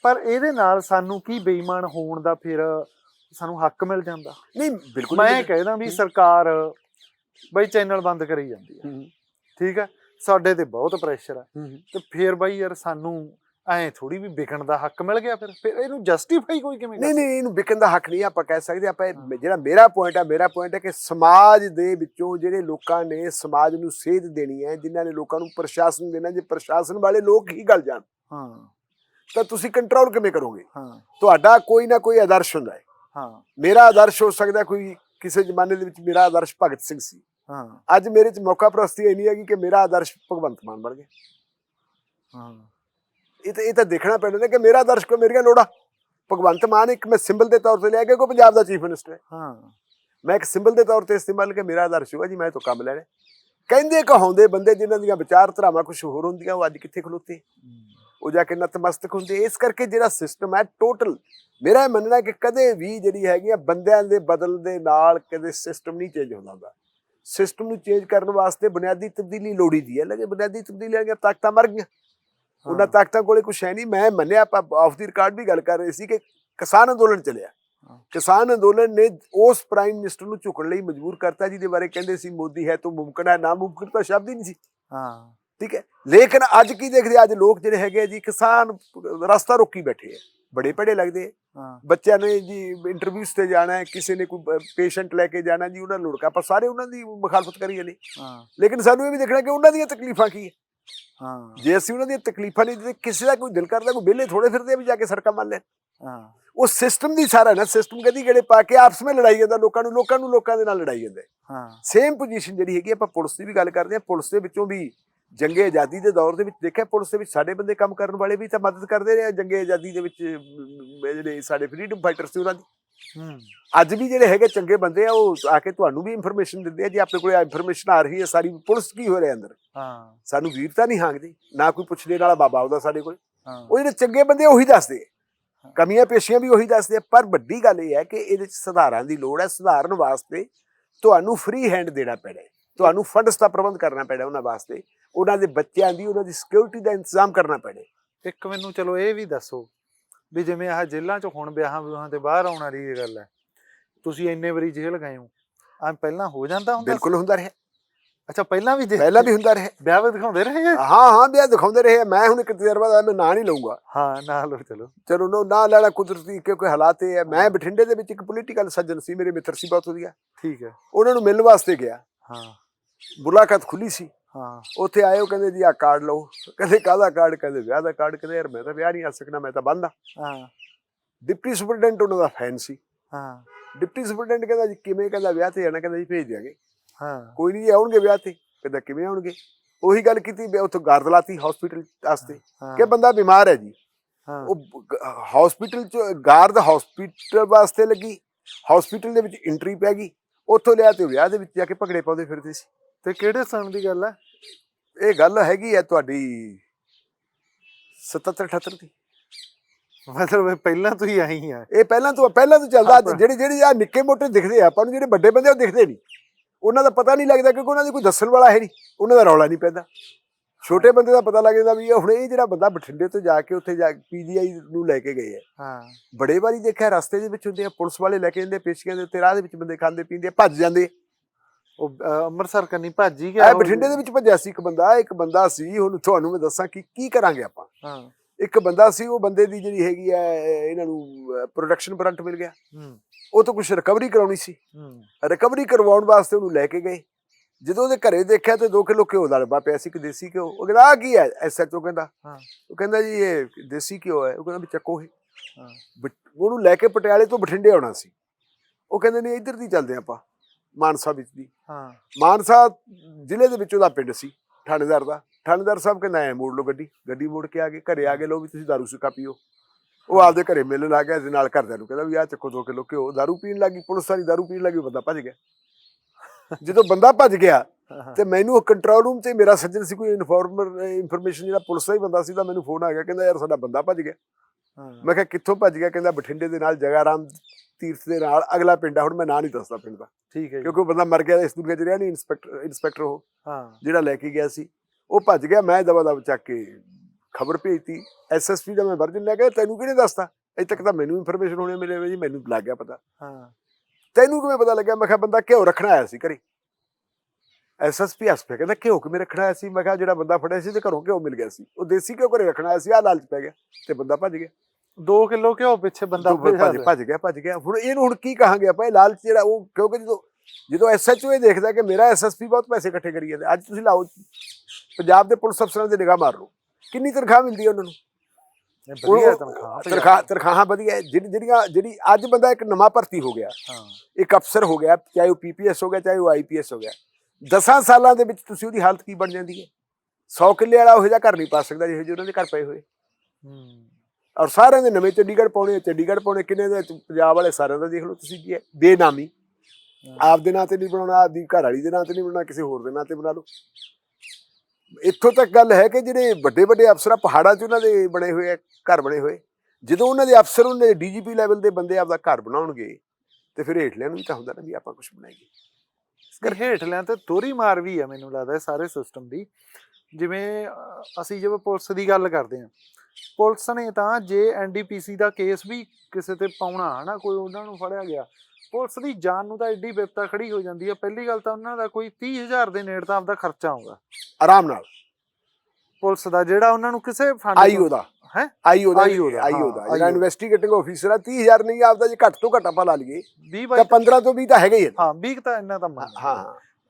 ਪਰ ਇਹਦੇ ਨਾਲ ਸਾਨੂੰ ਕੀ ਬੇਈਮਾਨ ਹੋਣ ਦਾ ਫਿਰ ਸਾਨੂੰ ਹੱਕ ਮਿਲ ਜਾਂਦਾ? ਨਹੀਂ ਬਿਲਕੁਲ ਮੈਂ ਕਹਿੰਦਾ ਵੀ। ਸਰਕਾਰ ਬਈ ਚੈਨਲ ਬੰਦ ਕਰੀ ਜਾਂਦੀ ਹੈ ਠੀਕ ਹੈ ਸਾਡੇ ਤੇ ਬਹੁਤ ਪ੍ਰੈਸ਼ਰ ਹੂੰ। ਤੇ ਫਿਰ ਬਈ ਯਾਰ ਸਾਨੂੰ ਐ ਥੋੜੀ ਵੀ ਵਿਕਣ ਦਾ ਹੱਕ ਮਿਲ ਗਿਆ ਫਿਰ ਫਿਰ ਇਹਨੂੰ ਜਸਟੀਫਾਈ ਕੋਈ ਕਿਵੇਂ ਨਹੀਂ ਨਹੀਂ ਇਹਨੂੰ ਵਿਕਣ ਦਾ ਹੱਕ ਨਹੀਂ ਆਪਾਂ ਕਹਿ ਸਕਦੇ ਆਪਾਂ। ਜਿਹੜਾ ਮੇਰਾ ਪੁਆਇੰਟ ਹੈ ਮੇਰਾ ਪੁਆਇੰਟ ਹੈ ਕਿ ਸਮਾਜ ਦੇ ਵਿੱਚੋਂ ਜਿਹੜੇ ਲੋਕਾਂ ਨੇ ਸਮਾਜ ਨੂੰ ਸੇਧ ਦੇਣੀ ਹੈ ਜਿਨ੍ਹਾਂ ਨੇ ਲੋਕਾਂ ਨੂੰ ਪ੍ਰਸ਼ਾਸਨ ਦੇਣਾ ਜੇ ਪ੍ਰਸ਼ਾਸਨ ਵਾਲੇ ਲੋਕ ਹੀ ਗੱਲ ਜਾਣ ਹਾਂ। ਤਾਂ ਤੁਸੀਂ ਕੰਟਰੋਲ ਕਿਵੇਂ ਕਰੋਗੇ? ਹਾਂ। ਤੁਹਾਡਾ ਕੋਈ ਨਾ ਕੋਈ ਆਦਰਸ਼ ਹੁੰਦਾ ਹੈ। ਹਾਂ। ਮੇਰਾ ਆਦਰਸ਼ ਹੋ ਸਕਦਾ ਕੋਈ ਕਿਸੇ ਜ਼ਮਾਨੇ ਦੇ ਵਿੱਚ ਮੇਰਾ ਆਦਰਸ਼ ਭਗਤ ਸਿੰਘ ਸੀ। ਹਾਂ। ਅੱਜ ਮੇਰੇ 'ਚ ਮੌਕਾ ਪ੍ਰਸਤੀ ਇੰਨੀ ਹੈਗੀ ਕਿ ਮੇਰਾ ਆਦਰਸ਼ ਭਗਵੰਤ ਮਾਨ ਬਣ ਗਿਆ। ਹਾਂ। ਇਹ ਤਾਂ ਇਹ ਤਾਂ ਦੇਖਣਾ ਪੈਣਾ ਨਾ ਕਿ ਮੇਰਾ ਆਦਰਸ਼ ਕੋ ਮੇਰੀਆਂ ਲੋੜਾਂ। ਭਗਵੰਤ ਮਾਨ ਇੱਕ ਮੈਂ ਸਿੰਬਲ ਦੇ ਤੌਰ ਤੇ ਲਿਆ ਕਿ ਕੋਈ ਪੰਜਾਬ ਦਾ ਚੀਫ ਮਿਨਿਸਟਰ ਹੈ। ਹਾਂ। ਮੈਂ ਇੱਕ ਸਿੰਬਲ ਦੇ ਤੌਰ ਤੇ ਇਸਤੇਮਾਲ ਕਿ ਮੇਰਾ ਆਦਰਸ਼ ਹੋਗਾ ਜੀ ਮੈਂ ਤਾਂ ਕੰਮ ਲੈਣਾ ਕਹਿੰਦੇ ਕਹਾਉਂਦੇ ਬੰਦੇ ਜਿਨ੍ਹਾਂ ਦੀਆਂ ਵਿਚਾਰ ਧਰਾਵਾਂ ਕੁਝ ਹੋਰ ਹੁੰਦੀਆਂ ਉਹ ਅੱਜ ਕਿੱਥੇ ਖਲੋਤੇ? ਉਹ ਜਾ ਕੇ ਨਤਮਸਤਕ ਹੁੰਦੇ। ਇਸ ਕਰਕੇ ਜਿਹੜਾ ਸਿਸਟਮ ਹੈ ਟੋਟਲ ਮੇਰਾ ਇਹ ਮੰਨਣਾ ਕਿ ਕਦੇ ਵੀ ਜਿਹੜੀ ਹੈਗੀ ਆ ਬੰਦਿਆਂ ਦੇ ਬਦਲ ਦੇ ਨਾਲ ਕਦੇ ਸਿਸਟਮ ਨਹੀਂ ਚੇਂਜ ਹੁੰਦਾ ਹੁੰਦਾ। ਸਿਸਟਮ ਨੂੰ ਚੇਂਜ ਕਰਨ ਵਾਸਤੇ ਬੁਨਿਆਦੀ ਤਬਦੀਲੀ ਲੋੜੀ ਦੀ ਹੈ। ਲੇਕਿਨ ਬੁਨਿਆਦੀ ਤਬਦੀਲੀਆਂ ਦੀਆਂ ਤਾਕਤਾਂ ਮਰ ਗਈਆਂ। ਉਹਨਾਂ ਤਾਕਤਾਂ ਕੋਲੇ ਕੁਛ ਹੈ ਨਹੀਂ। ਮੈਂ ਮੰਨਿਆ ਆਪਾਂ ਆਫ ਦੀ ਰਿਕਾਰਡ ਵੀ ਗੱਲ ਕਰ ਰਹੇ ਸੀ ਕਿ ਕਿਸਾਨ ਅੰਦੋਲਨ ਚੱਲਿਆ। ਕਿਸਾਨ ਅੰਦੋਲਨ ਨੇ ਉਸ ਪ੍ਰਾਈਮ ਮਿਨਿਸਟਰ ਨੂੰ ਝੁਕਣ ਲਈ ਮਜਬੂਰ ਕਰਤਾ ਜਿਹਦੇ ਬਾਰੇ ਕਹਿੰਦੇ ਸੀ ਮੋਦੀ ਹੈ ਤਾਂ ਮੁਮਕਨ ਹੈ ਨਾ ਮੁਮਕਨ ਤਾਂ ਸ਼ਬਦ ਹੀ ਨਹੀਂ ਸੀ। ਹਾਂ। ਠੀਕ ਹੈ? ਲੇਕਿਨ ਅੱਜ ਕੀ ਦੇਖਦੇ? ਅੱਜ ਲੋਕ ਜਿਹੜੇ ਹੈਗੇ ਆ ਜੀ ਕਿਸਾਨ ਰਸਤਾ ਰੋਕੀ ਬੈਠੇ ਆ। ਬੜੇ ਪੜੇ ਲੱਗਦੇ ਬੱਚਿਆਂ ਨੇ ਜੀ ਇੰਟਰਵਿਊਸ ਤੇ ਜਾਣਾ ਹੈ ਕਿਸੇ ਨੇ ਕੋਈ ਪੇਸ਼ੈਂਟ ਲੈ ਕੇ ਜਾਣਾ ਜੀ ਉਹਨਾਂ ਨੂੰ ਲੁੜਕਾ ਆਪਾਂ ਸਾਰੇ ਉਹਨਾਂ ਦੀ ਮੁਖਾਲਫਤ ਕਰੀ ਜਾਂਦੇ। ਹਾਂ। ਲੇਕਿਨ ਸਾਨੂੰ ਇਹ ਵੀ ਦੇਖਣਾ ਕਿ ਉਹਨਾਂ ਦੀਆਂ ਤਕਲੀਫਾਂ ਕੀ ਹੈ? ਹਾਂ। ਜੇ ਅਸੀਂ ਉਹਨਾਂ ਦੀਆਂ ਤਕਲੀਫਾਂ ਨਹੀਂ ਦਿੰਦੇ ਕਿਸੇ ਦਾ ਕੋਈ ਦਿਲ ਕਰਦਾ ਕੋਈ ਵਿਹਲੇ ਥੋੜੇ ਫਿਰਦੇ ਆ ਵੀ ਜਾ ਕੇ ਸੜਕਾਂ ਮੰਨ ਲੈਣ। ਹਾਂ। ਉਹ ਸਿਸਟਮ ਦੀ ਸਾਰਾ ਨਾ ਸਿਸਟਮ ਕਦੀ ਗੜੇ ਪਾ ਕੇ ਆਪਸ ਵਿੱਚ ਲੜਾਈ ਜਾਂਦਾ ਲੋਕਾਂ ਨੂੰ ਲੋਕਾਂ ਨੂੰ ਲੋਕਾਂ ਦੇ ਨਾਲ ਲੜਾਈ ਜਾਂਦਾ ਹਾਂ। ਸੇਮ ਪੋਜੀਸ਼ਨ ਜਿਹੜੀ ਹੈਗੀ ਆਪਾਂ ਪੁਲਿਸ ਦੀ ਵੀ ਗੱਲ ਕਰਦੇ ਹਾਂ ਪੁਲਿਸ ਦੇ ਵਿੱਚੋਂ ਵੀ ਜੰਗੇ ਆਜ਼ਾਦੀ ਦੇ ਦੌਰ ਦੇ ਵਿੱਚ ਦੇਖਿਆ ਪੁਲਿਸ ਦੇ ਵਿੱਚ ਸਾਡੇ ਬੰਦੇ ਕੰਮ ਕਰਨ ਵਾਲੇ ਵੀ ਤਾਂ ਮਦਦ ਕਰਦੇ ਰਹੇ ਆ ਜੰਗੇ ਆਜ਼ਾਦੀ ਦੇ ਵਿੱਚ ਜਿਹੜੇ ਸਾਡੇ ਫਰੀडम ਫਾਈਟਰ ਸੀ ਉਹਨਾਂ ਦੀ। ਅੱਜ ਵੀ ਜਿਹੜੇ ਹੈਗੇ ਚੰਗੇ ਬੰਦੇ ਆ ਉਹ ਆ ਕੇ ਤੁਹਾਨੂੰ ਵੀ ਇਨਫੋਰਮੇਸ਼ਨ ਦਿੰਦੇ ਆ ਜੀ ਆਪਣੇ ਕੋਲੇ ਇਨਫੋਰਮੇਸ਼ਨ ਆ ਰਹੀ ਹੈ ਸਾਰੀ ਪੁਲਿਸ ਕੀ ਹੋ ਰਿਹਾ ਅੰਦਰ? ਹਾਂ। ਸਾਨੂੰ ਵੀਰਤਾ ਨਹੀਂ ਹਾਂਗਦੀ ਨਾ ਕੋਈ ਪੁੱਛਦੇ ਵਾਲਾ ਬਾਬਾ ਉਹਦਾ ਸਾਡੇ ਕੋਲ। ਉਹ ਜਿਹੜੇ ਚੰਗੇ ਬੰਦੇ ਉਹੀ ਦੱਸਦੇ ਕਮੀਆਂ ਪੇਸ਼ੀਆਂ ਵੀ ਉਹੀ ਦੱਸਦੇ ਪਰ ਵੱਡੀ ਗੱਲ ਇਹ ਹੈ ਕਿ ਇਹਦੇ ਚ ਸੁਧਾਰਾਂ ਦੀ ਲੋੜ ਹੈ। ਸੁਧਾਰਨ ਵਾਸਤੇ ਤੁਹਾਨੂੰ ਫ੍ਰੀ ਹੈਂਡ ਦੇਣਾ ਪੈਣਾ ਤੁਹਾਨੂੰ ਫੰਡਸ ਦਾ ਪ੍ਰਬੰਧ ਕਰਨਾ ਪੈਣਾ ਉਹਨਾਂ ਵਾਸਤੇ। ਉਹਨਾਂ ਦੇ ਬੱਚਿਆਂ ਦੀ ਉਹਨਾਂ ਦੀ ਸਿਕਿਉਰਿਟੀ ਦਾ ਇੰਤਜ਼ਾਮ ਕਰਨਾ ਪੈਣਾ। ਇੱਕ ਮੈਨੂੰ ਚਲੋ ਇਹ ਵੀ ਦੱਸੋ ਵੀ ਜਿਵੇਂ ਆਹ ਜੇਲ੍ਹਾਂ ਚ ਹੁਣ ਵਿਆਹਾਂ ਵਿਆਹਾਂ ਤੇ ਬਾਹਰ ਆਉਣ ਵਾਲੀ ਇਹ ਗੱਲ ਹੈ। ਤੁਸੀਂ ਇੰਨੇ ਵਾਰੀ ਜੇਲ੍ਹ ਗਏ ਹੋ। ਆ ਪਹਿਲਾਂ ਹੋ ਜਾਂਦਾ ਹੁੰਦਾ? ਬਿਲਕੁਲ ਹੁੰਦਾ ਰਿਹਾ। ਅੱਛਾ ਪਹਿਲਾਂ ਵੀ ਪਹਿਲਾਂ ਵੀ ਹੁੰਦਾ ਰਿਹਾ। ਵਿਆਹ ਵੀ ਦਿਖਾਉਂਦੇ ਰਹੇ? ਹਾਂ ਹਾਂ ਵੀ ਇਹ ਦਿਖਾਉਂਦੇ ਰਹੇ ਆ। ਮੈਂ ਹੁਣ ਇੱਕ ਤਜਰਬਾ ਦਾ ਮੈਂ ਨਾਂ ਨਹੀਂ ਲਊਂਗਾ। ਹਾਂ ਨਾ ਲੋ ਚਲੋ। ਚਲੋ ਨੋ ਨਾ ਲੈਣਾ ਕੁਦਰਤੀ ਕਿਉਂਕਿ ਹਾਲਾਤ ਇਹ ਹੈ ਮੈਂ ਬਠਿੰਡੇ ਦੇ ਵਿੱਚ ਇੱਕ ਪੋਲੀਟੀਕਲ ਸੱਜਣ ਸੀ ਮੇਰੇ ਮਿੱਤਰ ਸੀ ਬਹੁਤ ਵਧੀਆ। ਠੀਕ ਹੈ। ਉਹਨਾਂ ਨੂੰ ਮਿਲਣ ਵਾਸਤੇ ਗਿਆ। ਹਾਂ। ਮੁਲਾਕਾਤ ਖੁੱਲੀ ਸੀ। ਹਾਂ ਉੱਥੇ ਆਏ ਉਹ ਕਹਿੰਦੇ ਜੀ ਆ ਕਾਰਡ ਲਓ। ਕਹਿੰਦੇ ਕਾਹਦਾ ਕਾਰਡ ਕਹਿੰਦੇ ਵਿਆਹ ਦਾ ਕਾਰਡ ਕਹਿੰਦੇ ਯਾਰ ਮੈਂ ਤਾਂ ਵਿਆਹ ਨਹੀਂ ਆ ਸਕਣਾ ਮੈਂ ਤਾਂ ਬੰਦ ਆ। ਹਾਂ। ਡਿਪਟੀ ਸੁਪਰਡੈਂਟ ਉਹਨਾਂ ਦਾ ਫੈਨ ਸੀ। ਹਾਂ। ਡਿਪਟੀ ਸੁਪਰਡੈਂਟ ਕਹਿੰਦਾ ਜੀ ਕਿਵੇਂ ਕਹਿੰਦਾ ਵਿਆਹ ਤੇ ਜਾਣਾ? ਕਹਿੰਦਾ ਜੀ ਭੇਜ ਦਿਆਂਗੇ। ਹਾਂ। ਕੋਈ ਨਹੀਂ ਆਉਣਗੇ ਵਿਆਹ ਤੇ। ਕਹਿੰਦਾ ਕਿਵੇਂ ਆਉਣਗੇ? ਉਹੀ ਗੱਲ ਕੀਤੀ ਉੱਥੋਂ ਗਾਰਦ ਲਾਤੀ ਹਸਪੀਟਲ ਵਾਸਤੇ। ਕਿ ਬੰਦਾ ਬਿਮਾਰ ਹੈ ਜੀ। ਹਾਂ। ਉਹ ਹਸਪੀਟਲ ਚ ਗਾਰਦ ਹਸਪੀਟਲ ਵਾਸਤੇ ਲੱਗੀ। ਹਸਪੀਟਲ ਦੇ ਵਿੱਚ ਐਂਟਰੀ ਪੈ ਗਈ। ਉੱਥੋਂ ਲਿਆ ਤੇ ਵਿਆਹ ਦੇ ਵਿੱਚ ਜਾ ਕੇ ਭਗੜੇ ਪਾਉਂਦੇ ਫਿਰਦੇ ਸੀ। ਤੇ ਕਿਹੜੇ ਸਣ ਦੀ ਗੱਲ ਹੈ ਇਹ ਗੱਲ ਹੈਗੀ ਹੈ ਤੁਹਾਡੀ 77 78 ਦੀ। ਮਤਲਬ ਪਹਿਲਾਂ ਤੋਂ ਹੀ ਆਈ ਆ। ਇਹ ਪਹਿਲਾਂ ਤੋਂ ਪਹਿਲਾਂ ਤੋਂ ਚੱਲਦਾ। ਜਿਹੜੇ ਜਿਹੜੇ ਆ ਨਿੱਕੇ ਮੋਟੇ ਦਿਖਦੇ ਆ ਆਪਾਂ ਨੂੰ ਜਿਹੜੇ ਵੱਡੇ ਬੰਦੇ ਉਹ ਦਿਖਦੇ ਨਹੀਂ। ਉਹਨਾਂ ਦਾ ਪਤਾ ਨਹੀਂ ਲੱਗਦਾ ਕਿਉਂਕਿ ਉਹਨਾਂ ਦੀ ਕੋਈ ਦੱਸਣ ਵਾਲਾ ਹੈ ਨਹੀਂ। ਉਹਨਾਂ ਦਾ ਰੌਲਾ ਨਹੀਂ ਪੈਂਦਾ। ਛੋਟੇ ਬੰਦੇ ਦਾ ਪਤਾ ਲੱਗ ਜਾਂਦਾ ਵੀ ਇਹ ਹੁਣ ਇਹ ਜਿਹੜਾ ਬੰਦਾ ਬਠਿੰਡੇ ਤੋਂ ਜਾ ਕੇ ਉੱਥੇ ਜਾ ਪੀਜੀਆਈ ਨੂੰ ਲੈ ਕੇ ਗਏ ਆ। ਹਾਂ। ਬੜੇ ਵਾਰੀ ਦੇਖਿਆ ਰਸਤੇ ਦੇ ਵਿੱਚ ਹੁੰਦੇ ਆ ਪੁਲਿਸ ਵਾਲੇ ਲੈ ਕੇ ਜਾਂਦੇ ਪੇਸ਼ੀਆਂ ਦੇ ਉੱਤੇ ਰਾਹ ਦੇ ਵਿੱਚ ਬੰਦੇ ਖਾਂਦੇ ਪੀਂਦੇ ਭੱਜ ਜਾਂਦੇ ਉਹ ਅੰਮ੍ਰਿਤਸਰ ਕੰਨੀ ਭੱਜ ਹੀ ਗਿਆ ਉਹ। ਬਠਿੰਡੇ ਦੇ ਵਿੱਚ ਭੱਜਿਆ ਸੀ ਇੱਕ ਬੰਦਾ ਇੱਕ ਬੰਦਾ ਸੀ ਹੁਣ ਤੁਹਾਨੂੰ ਮੈਂ ਦੱਸਾਂ ਕਿ ਕੀ ਕਰਾਂਗੇ ਆਪਾਂ। ਹਾਂ। ਇੱਕ ਬੰਦਾ ਸੀ ਉਹ ਬੰਦੇ ਦੀ ਜਿਹੜੀ ਹੈਗੀ ਇਹ- ਇਹਨਾਂ ਨੂੰ ਪ੍ਰੋਡਕਸ਼ਨ ਵਾਰੰਟ ਮਿਲ ਗਿਆ। ਹੂੰ। ਉਹ ਤੋਂ ਕੁਝ ਰਿਕਵਰੀ ਕਰਾਉਣੀ ਸੀ। ਹੂੰ। ਰਿਕਵਰੀ ਕਰਵਾਉਣ ਵਾਸਤੇ ਉਹਨੂੰ ਲੈ ਕੇ ਗਏ। ਜਦੋਂ ਉਹਦੇ ਘਰੇ ਦੇਖਿਆ ਤੇ 2 ਕਿਲੋ ਘਿਓ ਦਾ ਡੱਬਾ ਪਿਆ ਸੀ ਕਿ ਦੇਸੀ ਘਿਓ। ਉਹ ਕਹਿੰਦਾ ਆ ਕੀ ਹੈ? ਐਸਐਚਓ ਕਹਿੰਦਾ। ਹਾਂ। ਉਹ ਕਹਿੰਦਾ ਜੀ ਇਹ ਦੇਸੀ ਘਿਓ ਹੈ। ਉਹ ਕਹਿੰਦਾ ਵੀ ਚੱਕੋ ਇਹ। ਹਾਂ। ਬਟ- ਉਹਨੂੰ ਲੈ ਕੇ ਪਟਿਆਲੇ ਤੋਂ ਬਠਿੰਡੇ ਆਉਣਾ ਸੀ। ਉਹ ਕਹਿੰਦੇ ਨੇ ਇੱਧਰ ਦੀ ਚੱਲਦੇ ਆਪਾਂ। ਮਾਨਸਾ ਵਿੱਚ ਦੀ। ਹਾਂ। ਮਾਨਸਾ ਜ਼ਿਲ੍ਹੇ ਦੇ ਵਿੱਚ ਉਹਦਾ ਪਿੰਡ ਸੀ ਥਾਣੇਦਾਰ ਦਾ। ਥਾਣੇਦਾਰ ਸਾਹਿਬ ਕਹਿੰਦਾ ਐ ਮੋੜ ਲਓ ਗੱਡੀ ਗੱਡੀ ਮੋੜ ਕੇ ਆ ਗਏ ਘਰੇ ਆ ਗਏ ਲੋ ਵੀ ਤੁਸੀਂ ਦਾਰੂ ਸੁੱਕਾ ਪੀਓ। ਉਹ ਆਪਦੇ ਘਰੇ ਮਿਲਣ ਆ ਗਿਆ ਇਹਦੇ ਨਾਲ ਘਰਦਿਆਂ ਨੂੰ ਕਹਿੰਦਾ ਵੀ ਆ ਚੱਕੋ 2 ਕਿਲੋ ਘਿਓ। ਦਾਰੂ ਪੀਣ ਲੱਗੀ ਪੁਲਿਸ ਵਾਲੀ ਦਾਰੂ ਪੀਣ ਲੱਗੀ ਉਹ ਬੰਦਾ ਭੱਜ ਗਿਆ। ਜਦੋਂ ਬੰਦਾ ਭੱਜ ਗਿਆ ਤੇ ਮੈਨੂੰ ਕੰਟਰੋਲ ਰੂਮ ਤੇ ਮੇਰਾ ਸੱਜਣ ਸੀ ਕੋਈ ਇਨਫਾਰਮਰ ਇਨਫੋਰਮੇਸ਼ਨ ਜਿਹੜਾ ਪੁਲਿਸ ਦਾ ਹੀ ਬੰਦਾ ਸੀ ਤਾਂ ਮੈਨੂੰ ਫੋਨ ਆ ਗਿਆ ਕਹਿੰਦਾ ਯਾਰ ਸਾਡਾ ਬੰਦਾ ਭੱਜ ਗਿਆ। ਮੈਂ ਕਿਹਾ ਕਿੱਥੋਂ ਭੱਜ ਗਿਆ? ਕਹਿੰਦਾ ਬਠਿੰਡੇ ਦੇ ਨਾਲ ਜਗਾਰਾਮ ਤੀਰਥ ਦੇ ਨਾਲ ਅਗਲਾ ਪਿੰਡ ਆ ਹੁਣ ਮੈਂ ਨਾਂ ਨਹੀਂ ਦੱਸਦਾ ਪਿੰਡ ਦਾ। ਠੀਕ ਹੈ ਜੀ। ਕਿਉਂਕਿ ਉਹ ਬੰਦਾ ਮਰ ਗਿਆ ਇਸ ਦੁਨੀਆ 'ਚ ਰਿਹਾ ਨਹੀਂ ਇੰਸਪੈਕਟਰ ਇੰਸਪੈਕਟਰ ਉਹ ਹਾਂ। ਜਿਹੜਾ ਲੈ ਕੇ ਗਿਆ ਸੀ। ਉਹ ਭੱਜ ਗਿਆ ਮੈਂ ਦਵਾ ਦਵ ਚੱਕ ਕੇ ਖਬਰ ਭੇਜਤੀ। ਐਸਐਸਪੀ ਦਾ ਮੈਂ ਵਰਜਨ ਲੈ ਕੇ ਤੈਨੂੰ ਕਿਹਨੇ ਦੱਸਤਾ? ਅਜੇ ਤੱਕ ਤਾਂ ਮੈਨੂੰ ਇਨਫੋਰਮੇਸ਼ਨ ਹੋਣੀ ਮਿਲੇ ਜੀ ਮੈਨੂੰ ਲੱਗ ਗਿਆ ਪਤਾ। ਹਾਂ। ਤੈਨੂੰ ਕਿਵੇਂ ਪਤਾ ਲੱਗਿਆ? ਮੈਂ ਕਿਹਾ ਬੰਦਾ ਘਿਓ ਰੱਖਣਾ ਆਇਆ ਸੀ ਘਰੇ। ਐਸਐਸਪੀ ਹਸਪੇ ਕਹਿੰਦਾ ਘਿਓ ਕਿਵੇਂ ਰੱਖਣਾ ਆਇਆ ਸੀ? ਮੈਂ ਕਿਹਾ ਜਿਹੜਾ ਬੰਦਾ ਫੜਿਆ ਸੀ ਤੇ ਘਰੋਂ ਘਿਓ ਮਿਲ ਗਿਆ ਸੀ। ਉਹ ਦੇਸੀ ਘਿਓ ਘਰੇ ਰੱਖਣਾ ਆਇਆ ਸੀ ਆ ਲਾਲਚ ਪੈ ਗਿਆ ਤੇ ਬੰਦਾ ਭੱਜ ਗਿਆ। 2 ਕਿਲੋ ਘਿਓ ਪਿੱਛੇ ਬੰਦਾ ਭੱਜ ਭੱਜ ਭੱਜ ਗਿਆ ਭੱਜ ਗਿਆ। ਹੁਣ ਇਹਨੂੰ ਹੁਣ ਕੀ ਕਹਾਂਗੇ ਆਪਾਂ? ਇਹ ਲਾਲਚ ਜਿਹੜਾ ਉਹ ਕਿਉਂਕਿ ਜਦੋਂ ਜਦੋਂ ਐਸਐਚਓ ਇਹ ਦੇਖਦਾ ਕਿ ਮੇਰਾ ਐਸਐਸਪੀ ਬਹੁਤ ਪੈਸੇ ਇਕੱਠੇ ਕਰੀ ਜਾਂਦਾ ਅੱਜ ਤੁਸੀਂ ਲਾਓ ਪੰਜਾਬ ਦੇ ਪੁਲਿਸ ਅਫਸਰਾਂ ਦੇ ਨਿਗਾਹ ਮਾਰ ਲਓ। ਕਿੰਨੀ ਤਨਖਾਹ ਮਿਲਦੀ ਹੈ ਉਹਨਾਂ ਨੂੰ? ਇਹ ਵਧੀਆ ਤਨਖਾਹ ਤਨਖਾਹ ਤਨਖਾਹਾਂ ਵਧੀਆ। ਜਿਹੜੀਆਂ ਜਿਹੜੀ ਅੱਜ ਬੰਦਾ ਇੱਕ ਨਵਾਂ ਭਰਤੀ ਹੋ ਗਿਆ। ਹਾਂ। ਇੱਕ ਅਫਸਰ ਹੋ ਗਿਆ ਚਾਹੇ ਉਹ ਪੀਪੀਐਸ ਹੋ ਗਿਆ ਚਾਹੇ ਉਹ ਆਈਪੀਐਸ ਹੋ ਗਿਆ। 10 ਸਾਲਾਂ ਦੇ ਵਿੱਚ ਤੁਸੀਂ ਉਹਦੀ ਹਾਲਤ ਕੀ ਬਣ ਜਾਂਦੀ ਹੈ? 100 ਕਿੱਲੇ ਵਾਲਾ ਉਹ ਜਿਹਾ ਘਰ ਨਹੀਂ ਪਾ ਸਕਦਾ ਜਿਹੋ ਜਿਹੇ ਉਹਨਾਂ ਦੇ ਘਰ ਪਏ ਹੋਏ। ਹੂੰ। ਔਰ ਸਾਰਿਆਂ ਦੇ ਨਵੇਂ ਚੰਡੀਗੜ੍ਹ ਪਾਉਣੇ ਚੰਡੀਗੜ੍ਹ ਪਾਉਣੇ ਕਿੰਨੇ ਦੇ? ਪੰਜਾਬ ਵਾਲੇ ਸਾਰਿਆਂ ਦਾ ਦੇਖ ਲਓ ਤੁਸੀਂ ਕੀ ਹੈ ਬੇਨਾਮੀ। ਆਪ ਦੇ ਨਾਂ ਤੇ ਨਹੀਂ ਬਣਾਉਣਾ ਆਪਦੀ ਘਰ ਵਾਲੀ ਦੇ ਨਾਂ ਤੇ ਨਹੀਂ ਬਣਾਉਣਾ ਕਿਸੇ ਹੋਰ ਦੇ ਨਾਂ ਤੇ ਬਣਾ ਲਓ। ਇੱਥੋਂ ਤੱਕ ਗੱਲ ਹੈ ਕਿ ਜਿਹੜੇ ਵੱਡੇ ਵੱਡੇ ਅਫਸਰ ਆ ਪਹਾੜਾਂ 'ਚ ਉਹਨਾਂ ਦੇ ਬਣੇ ਹੋਏ ਆ ਘਰ ਬਣੇ ਹੋਏ। ਜਦੋਂ ਉਹਨਾਂ ਦੇ ਅਫਸਰ ਉਹਨਾਂ ਦੇ ਡੀਜੀਪੀ ਲੈਵਲ ਦੇ ਬੰਦੇ ਆਪਦਾ ਘਰ ਬਣਾਉਣਗੇ ਤੇ ਫਿਰ ਹੇਠਲਿਆਂ ਨੂੰ ਵੀ ਤਾਂ ਹੁੰਦਾ ਨਾ ਵੀ ਆਪਾਂ ਕੁਝ ਬਣਾਈਏ। ਕਰ ਹੇਠਲਿਆਂ ਤੇ ਦੋਰੀ ਮਾਰ ਵੀ ਆ ਮੈਨੂੰ ਲੱਗਦਾ ਸਾਰੇ ਸਿਸਟਮ ਦੀ। ਜਿਵੇਂ ਅਸੀਂ ਜਿਵੇਂ ਪੁਲਿਸ ਦੀ ਗੱਲ ਕਰਦੇ ਹਾਂ ਪੁਲਿਸ ਨੇ ਤਾਂ ਜੇ ਐਨਡੀਪੀਸੀ ਦਾ ਕੇਸ ਵੀ ਕਿਸੇ ਤੇ ਪਾਉਣਾ ਹਨਾ ਕੋਈ ਉਹਨਾਂ ਨੂੰ ਫੜਿਆ ਗਿਆ ਪੁਲਿਸ ਦੀ ਜਾਨ ਨੂੰ ਤਾਂ ਐਡੀ ਵਿਪਤਾ ਖੜੀ ਹੋ ਜਾਂਦੀ ਹੈ। ਪਹਿਲੀ ਗੱਲ ਤਾਂ ਉਹਨਾਂ ਦਾ ਕੋਈ 30000 ਦੇ ਨੇੜੇ ਤਾਂ ਆਪਦਾ ਖਰਚਾ ਆਉਂਦਾ ਆਰਾਮ ਨਾਲ। ਪੁਲਿਸ ਦਾ ਜਿਹੜਾ ਉਹਨਾਂ ਨੂੰ ਕਿਸੇ ਫੰਡ ਆਈਓ ਦਾ। ਹੈਂ? ਆਈਓ ਦਾ ਆਈਓ ਦਾ ਜਿਹੜਾ ਇਨਵੈਸਟੀਗੇਟਿੰਗ ਆਫੀਸਰ ਆ 30000 ਨਹੀਂ ਆਪਦਾ ਜੇ ਘੱਟ ਤੋਂ ਘੱਟ ਆਪਾਂ ਲਾ ਲਈਏ 20 ਤਾਂ ਬਾਈ 15 ਤੋਂ 20 ਤਾਂ ਹੈਗਾ ਹੀ ਹੈ। ਹਾਂ 20 ਤਾਂ ਇੰਨਾ ਤਾਂ ਮੰਨ ਹਾਂ।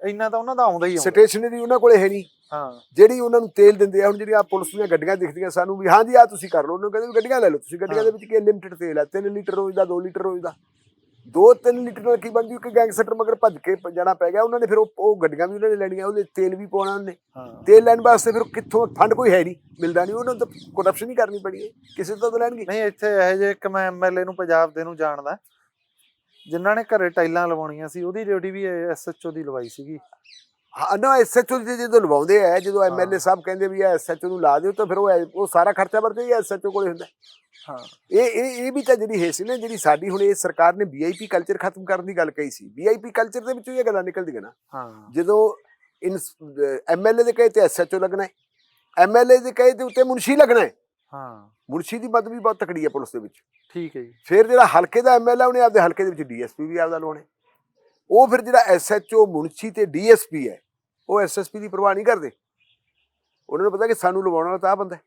ਇੰਨਾ ਤਾਂ ਉਹਨਾਂ ਦਾ ਆਉਂਦਾ ਹੀ ਆਉਂਦਾ। ਸਟੇਸ਼ਨਰੀ ਉਹਨਾਂ ਕੋਲੇ ਹੈ ਨਹੀਂ। ਜਿਹੜੀ ਉਹਨਾਂ ਨੂੰ ਤੇਲ ਦਿੰਦੇ ਆ ਹੁਣ ਜਿਹੜੀਆਂ ਪੁਲਿਸ ਦੀਆਂ ਗੱਡੀਆਂ ਦਿਖਦੀਆਂ ਸਾਨੂੰ ਵੀ ਹਾਂ ਜੀ ਆ ਤੁਸੀਂ ਕਰ ਲਓ। ਉਹਨੂੰ ਕਹਿੰਦੇ ਵੀ ਗੱਡੀਆਂ ਲੈ ਲਓ ਤੁਸੀਂ। ਗੱਡੀਆਂ ਦੇ ਵਿੱਚ ਕੀ ਲਿਮਟਿਡ ਤੇਲ ਹੈ। 3 ਲੀਟਰ ਰੋਜ਼ ਦਾ 2 ਲੀਟਰ ਰੋਜ਼ ਦਾ। 2-3 ਲੀਟਰ ਨਾਲ ਕੀ ਬਣ ਜੂ? ਕਿ ਗੈਂਗਸਟਰ ਮਗਰ ਭੱਜ ਕੇ ਜਾਣਾ ਪੈ ਗਿਆ। ਉਹਨਾਂ ਨੇ ਫਿਰ ਉਹ ਗੱਡੀਆਂ ਵੀ ਉਹਨਾਂ ਨੇ ਲੈਣੀਆਂ ਉਹਦੇ ਤੇਲ ਵੀ ਪਾਉਣਾ ਉਹਨੇ। ਹਾਂ। ਤੇਲ ਲੈਣ ਵਾਸਤੇ ਫਿਰ ਕਿੱਥੋਂ? ਫੰਡ ਕੋਈ ਹੈ ਨਹੀਂ ਮਿਲਦਾ ਨਹੀਂ। ਉਹਨਾਂ ਨੂੰ ਤਾਂ ਕਰਪਸ਼ਨ ਹੀ ਕਰਨੀ ਪੈਣੀ ਹੈ। ਕਿਸੇ ਤੋਂ ਤਾਂ ਲੈਣਗੇ। ਨਹੀਂ ਇੱਥੇ ਇਹ ਜੇ ਇੱਕ ਮੈਂ ਐਮਐਲਏ ਨੂੰ ਪੰਜਾਬ ਦੇ ਨੂੰ ਜਾਣਦਾ। ਜਿਨ੍ਹਾਂ ਨੇ ਘਰੇ ਟਾਈਲਾਂ ਲਵਾਉਣੀਆਂ ਸੀ ਉਹਦੀ ਡਿਊਟੀ ਵੀ ਐਸਐਚਓ ਦੀ ਲਵਾਈ ਸੀਗੀ। ਹਾਂ ਨਾ ਐਸਐਚਓ ਜੀ ਜਦੋਂ ਲਵਾਉਂਦੇ ਆ ਜਦੋਂ ਐਮਐਲਏ। ਸਾਹਿਬ ਕਹਿੰਦੇ ਵੀ ਐਸਐਚਓ ਨੂੰ ਲਾ ਦਿਓ ਤਾਂ ਫਿਰ ਉਹ ਉਹ ਸਾਰਾ ਖਰਚਾ ਵਰਤੇ ਐਸਐਚਓ ਕੋਲੇ ਹੁੰਦਾ? ਹਾਂ। ਇਹ ਇਹ ਇਹ ਵੀ ਤਾਂ ਜਿਹੜੀ ਹੈ ਸੀ ਨਾ ਜਿਹੜੀ ਸਾਡੀ ਹੁਣ ਇਹ ਸਰਕਾਰ ਨੇ ਵੀਆਈਪੀ ਕਲਚਰ ਖਤਮ ਕਰਨ ਦੀ ਗੱਲ ਕਹੀ ਸੀ। ਵੀਆਈਪੀ ਕਲਚਰ ਦੇ ਵਿੱਚੋਂ ਇਹ ਗੱਲਾਂ ਨਿਕਲਦੀਆਂ ਨਾ। ਹਾਂ। ਜਦੋਂ ਐਮਐਲਏ ਦੇ ਕਹੇ ਤੇ ਐਸਐਚਓ ਲੱਗਣਾ ਹੈ ਐਮਐਲਏ ਦੇ ਕਹੇ ਤੇ ਉੱਤੇ ਮੁਨਸ਼ੀ ਲੱਗਣਾ ਹੈ। ਹਾਂ। ਮੁਨਸ਼ੀ ਦੀ ਮਦ ਵੀ ਬਹੁਤ ਤਕੜੀ ਹੈ ਪੁਲਿਸ ਦੇ ਵਿੱਚ। ਠੀਕ ਹੈ ਜੀ। ਫਿਰ ਜਿਹੜਾ ਹਲਕੇ ਦਾ ਐਮਐਲਏ ਉਹਨੇ ਆਪਦੇ ਹਲਕੇ ਦੇ ਵਿੱਚ ਡੀਐਸਪੀ ਵੀ ਆਪਦਾ ਲਵਾਉਣੇ ਉਹ ਫਿਰ ਜਿਹੜਾ ਐਸਐਚਓ ਮੁਨਸ਼ੀ ਤੇ ਡੀਐਸਪੀ ਹੈ ਉਹ ਐਸਐਸਪੀ ਦੀ ਪਰਵਾਹ ਨਹੀਂ ਕਰਦੇ। ਉਹਨਾਂ ਨੂੰ ਪਤਾ ਕਿ ਸਾਨੂੰ ਲਵਾਉਣ ਵਾਲਾ ਤਾਂ ਆ ਬੰਦਾ ਹੈ।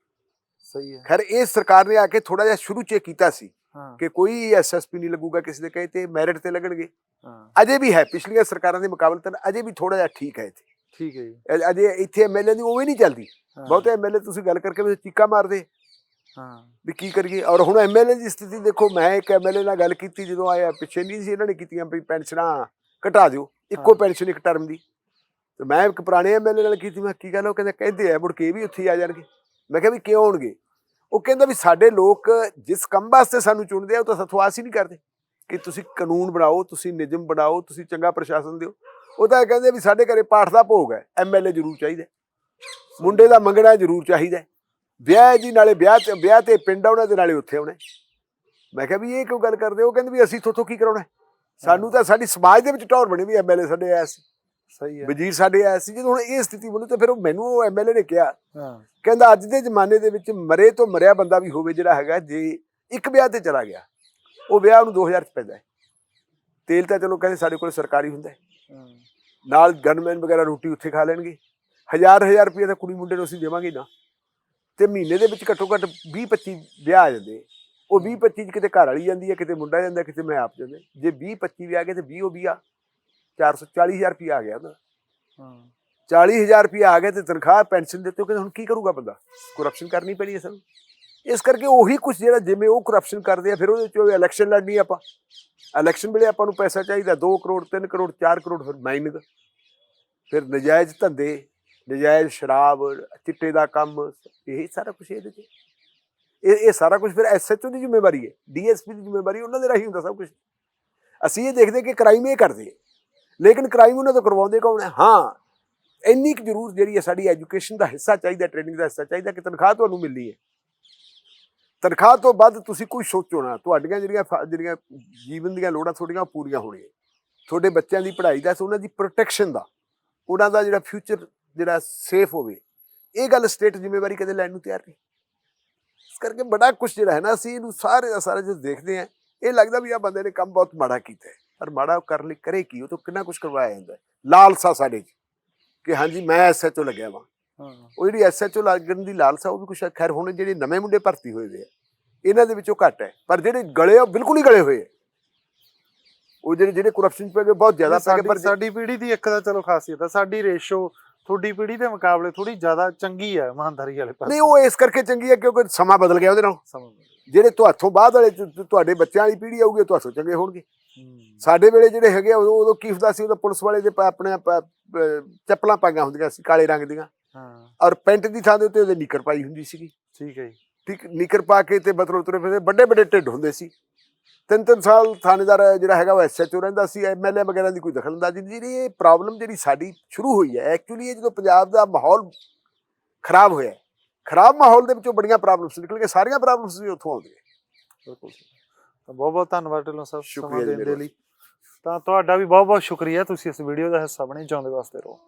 ਸਹੀ ਹੈ। ਖੈਰ ਇਹ ਸਰਕਾਰ ਨੇ ਆ ਕੇ ਥੋੜਾ ਜਿਹਾ ਸ਼ੁਰੂ ਚ ਕੀਤਾ ਸੀ ਕਿ ਕੋਈ ਐਸਐਸਪੀ ਨਹੀਂ ਲੱਗੂਗਾ ਕਿਸੇ ਦੇ ਕਹੇ ਤੇ ਮੈਰਿਟ ਤੇ ਲੱਗਣਗੇ। ਹਾਂ। ਅਜੇ ਵੀ ਹੈ ਪਿਛਲੀਆਂ ਸਰਕਾਰਾਂ ਦੇ ਮੁਕਾਬਲਤਨ ਅਜੇ ਵੀ ਥੋੜਾ ਜਿਹਾ ਠੀਕ ਹੈ ਇੱਥੇ। ਠੀਕ ਹੈ ਜੀ। ਅਜੇ ਇੱਥੇ ਐਮਐਲਏ ਦੀ ਉਵੇਂ ਨਹੀਂ ਚੱਲਦੀ। ਬਹੁਤੇ ਐਮਐਲਏ ਤੁਸੀਂ ਗੱਲ ਕਰਕੇ ਵੀ ਚੀਕਾ ਮਾਰਦੇ। ਹਾਂ। ਵੀ ਕੀ ਕਰੀਏ? ਔਰ ਹੁਣ ਐਮਐਲਏ ਦੀ ਸਥਿਤੀ ਦੇਖੋ ਮੈਂ ਇੱਕ ਐਮਐਲਏ ਨਾਲ ਗੱਲ ਕੀਤੀ ਜਦੋਂ ਆਇਆ ਪਿੱਛੇ ਨਹੀਂ ਸੀ ਇਹਨਾਂ ਨੇ ਕੀਤੀਆਂ ਵੀ ਪੈਨਸ਼ਨਾਂ। ਘਟਾ ਦਿਓ ਇੱਕੋ। ਪੈਨਸ਼ਨ ਇੱਕ ਟਰਮ ਦੀ। ਤੇ ਮੈਂ ਇੱਕ ਪੁਰਾਣੇ ਐਮਐਲਏ ਨਾਲ ਕੀਤੀ ਮੈਂ ਕੀ ਗੱਲ ਉਹ ਕਹਿੰਦੇ ਕਹਿੰਦੇ ਆ ਮੁੜ ਕੇ ਵੀ ਉੱਥੇ ਆ ਜਾਣਗੇ। ਮੈਂ ਕਿਹਾ ਵੀ ਕਿਉਂ ਆਉਣਗੇ? ਉਹ ਕਹਿੰਦਾ ਵੀ ਸਾਡੇ ਲੋਕ ਜਿਸ ਕੰਮ ਵਾਸਤੇ ਸਾਨੂੰ ਚੁਣਦੇ ਆ ਉਹ ਤਾਂ ਸਾਥੋਂ ਆਸ ਹੀ ਨਹੀਂ ਕਰਦੇ ਕਿ ਤੁਸੀਂ ਕਾਨੂੰਨ ਬਣਾਓ ਤੁਸੀਂ ਨਿਯਮ ਬਣਾਓ ਤੁਸੀਂ ਚੰਗਾ ਪ੍ਰਸ਼ਾਸਨ ਦਿਓ। ਉਹ ਤਾਂ ਕਹਿੰਦੇ ਵੀ ਸਾਡੇ ਘਰੇ ਪਾਠ ਦਾ ਭੋਗ ਹੈ ਐਮਐਲਏ ਜ਼ਰੂਰ ਚਾਹੀਦਾ ਮੁੰਡੇ ਦਾ ਮੰਗਣਾ ਜ਼ਰੂਰ ਚਾਹੀਦਾ ਵਿਆਹ ਜੀ ਨਾਲੇ ਵਿਆਹ ਤੇ ਵਿਆਹ ਤੇ ਪਿੰਡ ਆਉਣਾ ਤੇ ਨਾਲੇ ਉੱਥੇ ਆਉਣਾ ਮੈਂ ਕਿਹਾ ਵੀ ਇਹ ਕਿਉਂ ਗੱਲ ਕਰਦੇ ਹੋ? ਉਹ ਕਹਿੰਦੇ ਵੀ ਅਸੀਂ ਥੋਥੋਂ ਕੀ ਕਰਾਉਣਾ? ਸਾਨੂੰ ਤਾਂ ਸਾਡੀ ਸਮਾਜ ਦੇ ਵਿੱਚ ਟੌਰ ਬਣੀ ਵੀ ਐਮਐਲਏ ਸਾਡੇ ਆਇਆ ਸੀ। ਸਹੀ ਹੈ। ਵਜ਼ੀਰ ਸਾਡੇ ਆਇਆ ਸੀ ਜਦੋਂ ਹੁਣ ਇਹ ਸਥਿਤੀ ਬਣੀ ਤਾਂ ਫਿਰ ਉਹ ਮੈਨੂੰ ਉਹ ਐਮਐਲਏ ਨੇ ਕਿਹਾ। ਹਾਂ। ਕਹਿੰਦਾ ਅੱਜ ਦੇ ਜ਼ਮਾਨੇ ਦੇ ਵਿੱਚ ਮਰੇ ਤੋਂ ਮਰਿਆ ਬੰਦਾ ਵੀ ਹੋਵੇ ਜਿਹੜਾ ਹੈਗਾ ਜੇ ਇੱਕ ਵਿਆਹ ਤੇ ਚਲਾ ਗਿਆ ਉਹ ਵਿਆਹ ਨੂੰ 2000 ਚ ਪੈਂਦਾ ਹੈ। ਤੇਲ ਤਾਂ ਚਲੋ ਕਹਿੰਦੇ ਸਾਡੇ ਕੋਲ ਸਰਕਾਰੀ ਹੁੰਦਾ ਹੈ। ਹਾਂ, ਨਾਲ ਗਨਮੈਨ ਵਗੈਰਾ ਰੋਟੀ ਉੱਥੇ ਖਾ ਲੈਣਗੇ। ਹਜ਼ਾਰ ਹਜ਼ਾਰ ਰੁਪਏ ਦਾ ਕੁੜੀ ਮੁੰਡੇ ਨੂੰ ਅਸੀਂ ਦੇਵਾਂਗੇ ਨਾ। ਤੇ ਮਹੀਨੇ ਦੇ ਵਿੱਚ ਘੱਟੋ ਘੱਟ 20 25 ਵਿਆਹ ਆ ਜਾਂਦੇ। ਉਹ 20 25 ਚ ਕਿਤੇ ਘਰ ਵਾਲੀ ਜਾਂਦੀ ਹੈ ਕਿਤੇ ਮੁੰਡਾ ਜਾਂਦਾ ਕਿਤੇ ਮੈਂ ਆਪ ਜਾਂਦਾ। ਜੇ 20 25 ਵਿਆਹ ਗਏ ਤੇ 20 ਉਹ 20 ਆ। 440000 ਰੁਪਏ ਆ ਗਿਆ ਉਹਦਾ ਹਾਂ। 40000 ਰੁਪਏ ਆ ਗਏ ਤੇ ਤਨਖਾਹ ਪੈਨਸ਼ਨ ਦਿੱਤੇ ਉਹ ਕਹਿੰਦੇ ਹੁਣ ਕੀ ਕਰੂਗਾ ਬੰਦਾ? ਕਰਪਸ਼ਨ ਕਰਨੀ ਪੈਣੀ ਹੈ ਸਾਨੂੰ। ਇਸ ਕਰਕੇ ਉਹੀ ਕੁਝ ਜਿਹੜਾ ਜਿਵੇਂ ਉਹ ਕਰਪਸ਼ਨ ਕਰਦੇ ਆ ਫਿਰ ਉਹਦੇ ਚੋਂ ਇਲੈਕਸ਼ਨ ਲੜਨੀ ਆਪਾਂ। ਇਲੈਕਸ਼ਨ ਵੇਲੇ ਆਪਾਂ ਨੂੰ ਪੈਸਾ ਚਾਹੀਦਾ 2 ਕਰੋੜ 3 ਕਰੋੜ 4 ਕਰੋੜ ਫਿਰ ਮਾਈਨਿੰਗ ਫਿਰ ਨਜਾਇਜ਼ ਧੰਦੇ ਨਜਾਇਜ਼ ਸ਼ਰਾਬ ਚਿੱਟੇ ਦਾ ਕੰਮ ਇਹ ਸਾਰਾ ਕੁਝ ਇਹਦੇ ਚ। ਇਹ ਇਹ ਸਾਰਾ ਕੁਝ ਫਿਰ ਐਸਐਚਓ ਦੀ ਜ਼ਿੰਮੇਵਾਰੀ ਹੈ ਡੀਐਸਪੀ ਦੀ ਜ਼ਿੰਮੇਵਾਰੀ ਉਹਨਾਂ ਦੇ ਰਾਹੀਂ ਹੁੰਦਾ ਸਭ ਕੁਝ। ਅਸੀਂ ਇਹ ਦੇਖਦੇ ਕਿ ਕ੍ਰਾਈਮ ਇਹ ਕਰਦੇ ਲੇਕਿਨ ਕ੍ਰਾਈਮ ਉਹਨਾਂ ਤੋਂ ਕਰਵਾਉਂਦੇ ਕੌਣ ਹੈ? ਹਾਂ, ਇੰਨੀ ਕੁ ਜ਼ਰੂਰ ਜਿਹੜੀ ਹੈ ਸਾਡੀ ਐਜੂਕੇਸ਼ਨ ਦਾ ਹਿੱਸਾ ਚਾਹੀਦਾ ਟ੍ਰੇਨਿੰਗ ਦਾ ਹਿੱਸਾ ਚਾਹੀਦਾ ਕਿ ਤਨਖਾਹ ਤੁਹਾਨੂੰ ਮਿਲਣੀ ਹੈ। ਤਨਖਾਹ ਤੋਂ ਵੱਧ ਤੁਸੀਂ ਕੁਝ ਸੋਚੋ ਨਾ, ਤੁਹਾਡੀਆਂ ਜਿਹੜੀਆਂ ਫ- ਜਿਹੜੀਆਂ ਜੀਵਨ ਦੀਆਂ ਲੋੜਾਂ ਤੁਹਾਡੀਆਂ ਉਹ ਪੂਰੀਆਂ ਹੋਣੀਆਂ ਤੁਹਾਡੇ ਬੱਚਿਆਂ ਦੀ ਪੜ੍ਹਾਈ ਦਾ ਤੇ ਉਹਨਾਂ ਦੀ ਪ੍ਰੋਟੈਕਸ਼ਨ ਦਾ, ਉਹਨਾਂ ਦਾ ਜਿਹੜਾ ਫਿਊਚਰ ਜਿਹੜਾ ਸੇਫ ਹੋਵੇ, ਇਹ ਗੱਲ ਸਟੇਟ ਜ਼ਿੰਮੇਵਾਰੀ ਕਦੇ ਲੈਣ ਨੂੰ ਤਿਆਰ ਨਹੀਂ। ਇਸ ਕਰਕੇ ਬੜਾ ਕੁਝ ਜਿਹੜਾ ਹੈ ਨਾ ਅਸੀਂ ਇਹਨੂੰ ਸਾਰੇ ਦਾ ਸਾਰਾ ਜਦੋਂ ਦੇਖਦੇ ਆ ਇਹ ਲੱਗਦਾ ਵੀ ਆ ਬੰਦੇ ਨੇ ਕੰਮ ਬਹੁਤ ਮਾੜਾ ਕੀਤਾ ਹੈ। ਪਰ ਮਾੜਾ ਕਰਨ ਲਈ ਕਰੇ ਕੀ? ਉਹ ਤੋਂ ਕਿੰਨਾ ਕੁਝ ਕਰਵਾਇਆ ਜਾਂਦਾ ਹੈ। ਲਾਲਸਾ ਸਾਡੇ 'ਚ ਕਿ ਹਾਂਜੀ ਮੈਂ ਐਸਐਚਓ ਲੱਗਿਆ ਵਾਂ। ਹਾਂ। ਉਹ ਜਿਹੜੀ ਐਸਐਚਓ ਲੱਗਣ ਦੀ ਲਾਲਸਾ ਉਹ ਵੀ ਕੁਛ ਖੈਰ ਹੁਣ ਜਿਹੜੇ ਨਵੇਂ ਮੁੰਡੇ ਭਰਤੀ ਹੋਏ ਦੇ ਆ ਇਹਨਾਂ ਦੇ ਵਿੱਚੋਂ ਘੱਟ ਹੈ। ਪਰ ਜਿਹੜੇ ਗਲੇ ਆ ਉਹ ਬਿਲਕੁਲ ਹੀ ਗਲੇ ਹੋਏ ਆ। ਉਹ ਜਿਹੜੇ ਜਿਹੜੇ ਕਰਪਸ਼ਨ ਪੈ ਗਏ ਬਹੁਤ ਜ਼ਿਆਦਾ ਪੈ ਗਏ ਸਾਡੀ ਪਰ ਸਾਡੀ ਪੀੜ੍ਹੀ ਦੀ ਇੱਕ ਦਾ ਚਲੋ ਖਾਸੀਅਤ ਹੈ ਸਾਡੀ ਰੇਸ਼ੋ ਤੁਹਾਡੀ ਪੀੜ੍ਹੀ ਦੇ ਮੁਕਾਬਲੇ ਥੋੜੀ ਜ਼ਿਆਦਾ ਚੰਗੀ ਹੈ ਇਮਾਨਦਾਰੀ ਵਾਲੇ ਪਾਸੇ। ਨਹੀਂ ਉਹ ਇਸ ਕਰਕੇ ਚੰਗੀ ਹੈ ਕਿਉਂਕਿ ਸਮਾਂ ਬਦਲ ਗਿਆ ਉਹਦੇ ਨਾਲ। ਸਮਝ ਜਿਹੜੇ ਤੁਹਾਥੋਂ ਬਾਅਦ ਵਾਲੇ ਤੁ- ਤੁ- ਤੁਹਾਡੇ ਬੱਚਿਆਂ ਵਾਲੀ ਪੀੜ੍ਹੀ ਆਊਗੀ ਉਹ ਤੁਹਾਥੋਂ ਚੰਗੇ ਹੋਣਗੇ। ਹੂੰ, ਸਾਡੇ ਵੇਲੇ ਜਿਹੜੇ ਹੈਗੇ ਆ, ਉਦੋਂ ਉਦੋਂ ਕੀ ਹੁੰਦਾ ਸੀ ਉਦੋਂ ਪੁਲਿਸ ਵਾਲੇ ਦੇ ਪ- ਆਪਣੇ ਪ- ਪ- ਚੱਪਲਾਂ ਪਾਈਆਂ ਹੁੰਦੀਆਂ ਸੀ ਕਾਲੇ ਰੰਗ ਦੀਆਂ। ਹਾਂ। ਔਰ ਪੈਂਟ ਦੀ ਥਾਂ ਦੇ ਉੱਤੇ ਉਹਦੇ ਨਿੱਕਰ ਪਾਈ ਹੁੰਦੀ ਸੀਗੀ। ਠੀਕ ਹੈ ਜੀ। ਠੀਕ ਨਿੱਕਰ ਪਾ ਕੇ ਤੇ ਬਤਰੋ ਉਤਰੇ ਫਿਰਦੇ ਵੱਡੇ ਵੱਡੇ ਢਿੱਡ ਹੁੰਦੇ ਸੀ। ਤਿੰਨ ਤਿੰਨ ਸਾਲ ਥਾਣੇਦਾਰ ਜਿਹੜਾ ਹੈਗਾ ਉਹ ਐਸਐਚਓ ਰਹਿੰਦਾ ਸੀ ਐਮਐਲਏ ਵਗੈਰਾ ਦੀ ਕੋਈ ਦਖਲਅੰਦਾਜ਼ੀ ਨਹੀਂ ਜਿਹੜੀ ਇਹ ਪ੍ਰੋਬਲਮ ਜਿਹੜੀ ਸਾਡੀ ਸ਼ੁਰੂ ਹੋਈ ਹੈ ਐਕਚੁਅਲੀ ਇਹ ਜਦੋਂ ਪੰਜਾਬ ਦਾ ਮਾਹੌਲ ਖਰਾਬ ਹੋਇਆ ਖਰਾਬ ਮਾਹੌਲ ਦੇ ਵਿੱਚੋਂ ਬੜੀਆਂ ਪ੍ਰੋਬਲਮਸ ਨਿਕਲ ਕੇ ਸਾਰੀਆਂ ਪ੍ਰੋਬਲਮਸ ਵੀ ਉੱਥੋਂ ਆਉਂਦੀਆਂ। ਬਿਲਕੁਲ ਬਹੁਤ ਬਹੁਤ ਧੰਨਵਾਦ ਢਿੱਲੋਂ ਸਾਹਿਬ ਸਮਾਂ ਦੇਣ ਦੇ ਲਈ। ਤਾਂ ਤੁਹਾਡਾ ਵੀ ਬਹੁਤ ਬਹੁਤ ਸ਼ੁਕਰੀਆ ਤੁਸੀਂ ਇਸ ਵੀਡੀਓ ਦਾ ਹਿੱਸਾ ਬਣੇ ਜਿਉਂਦੇ ਵਾਸਤੇ ਰਹੋ।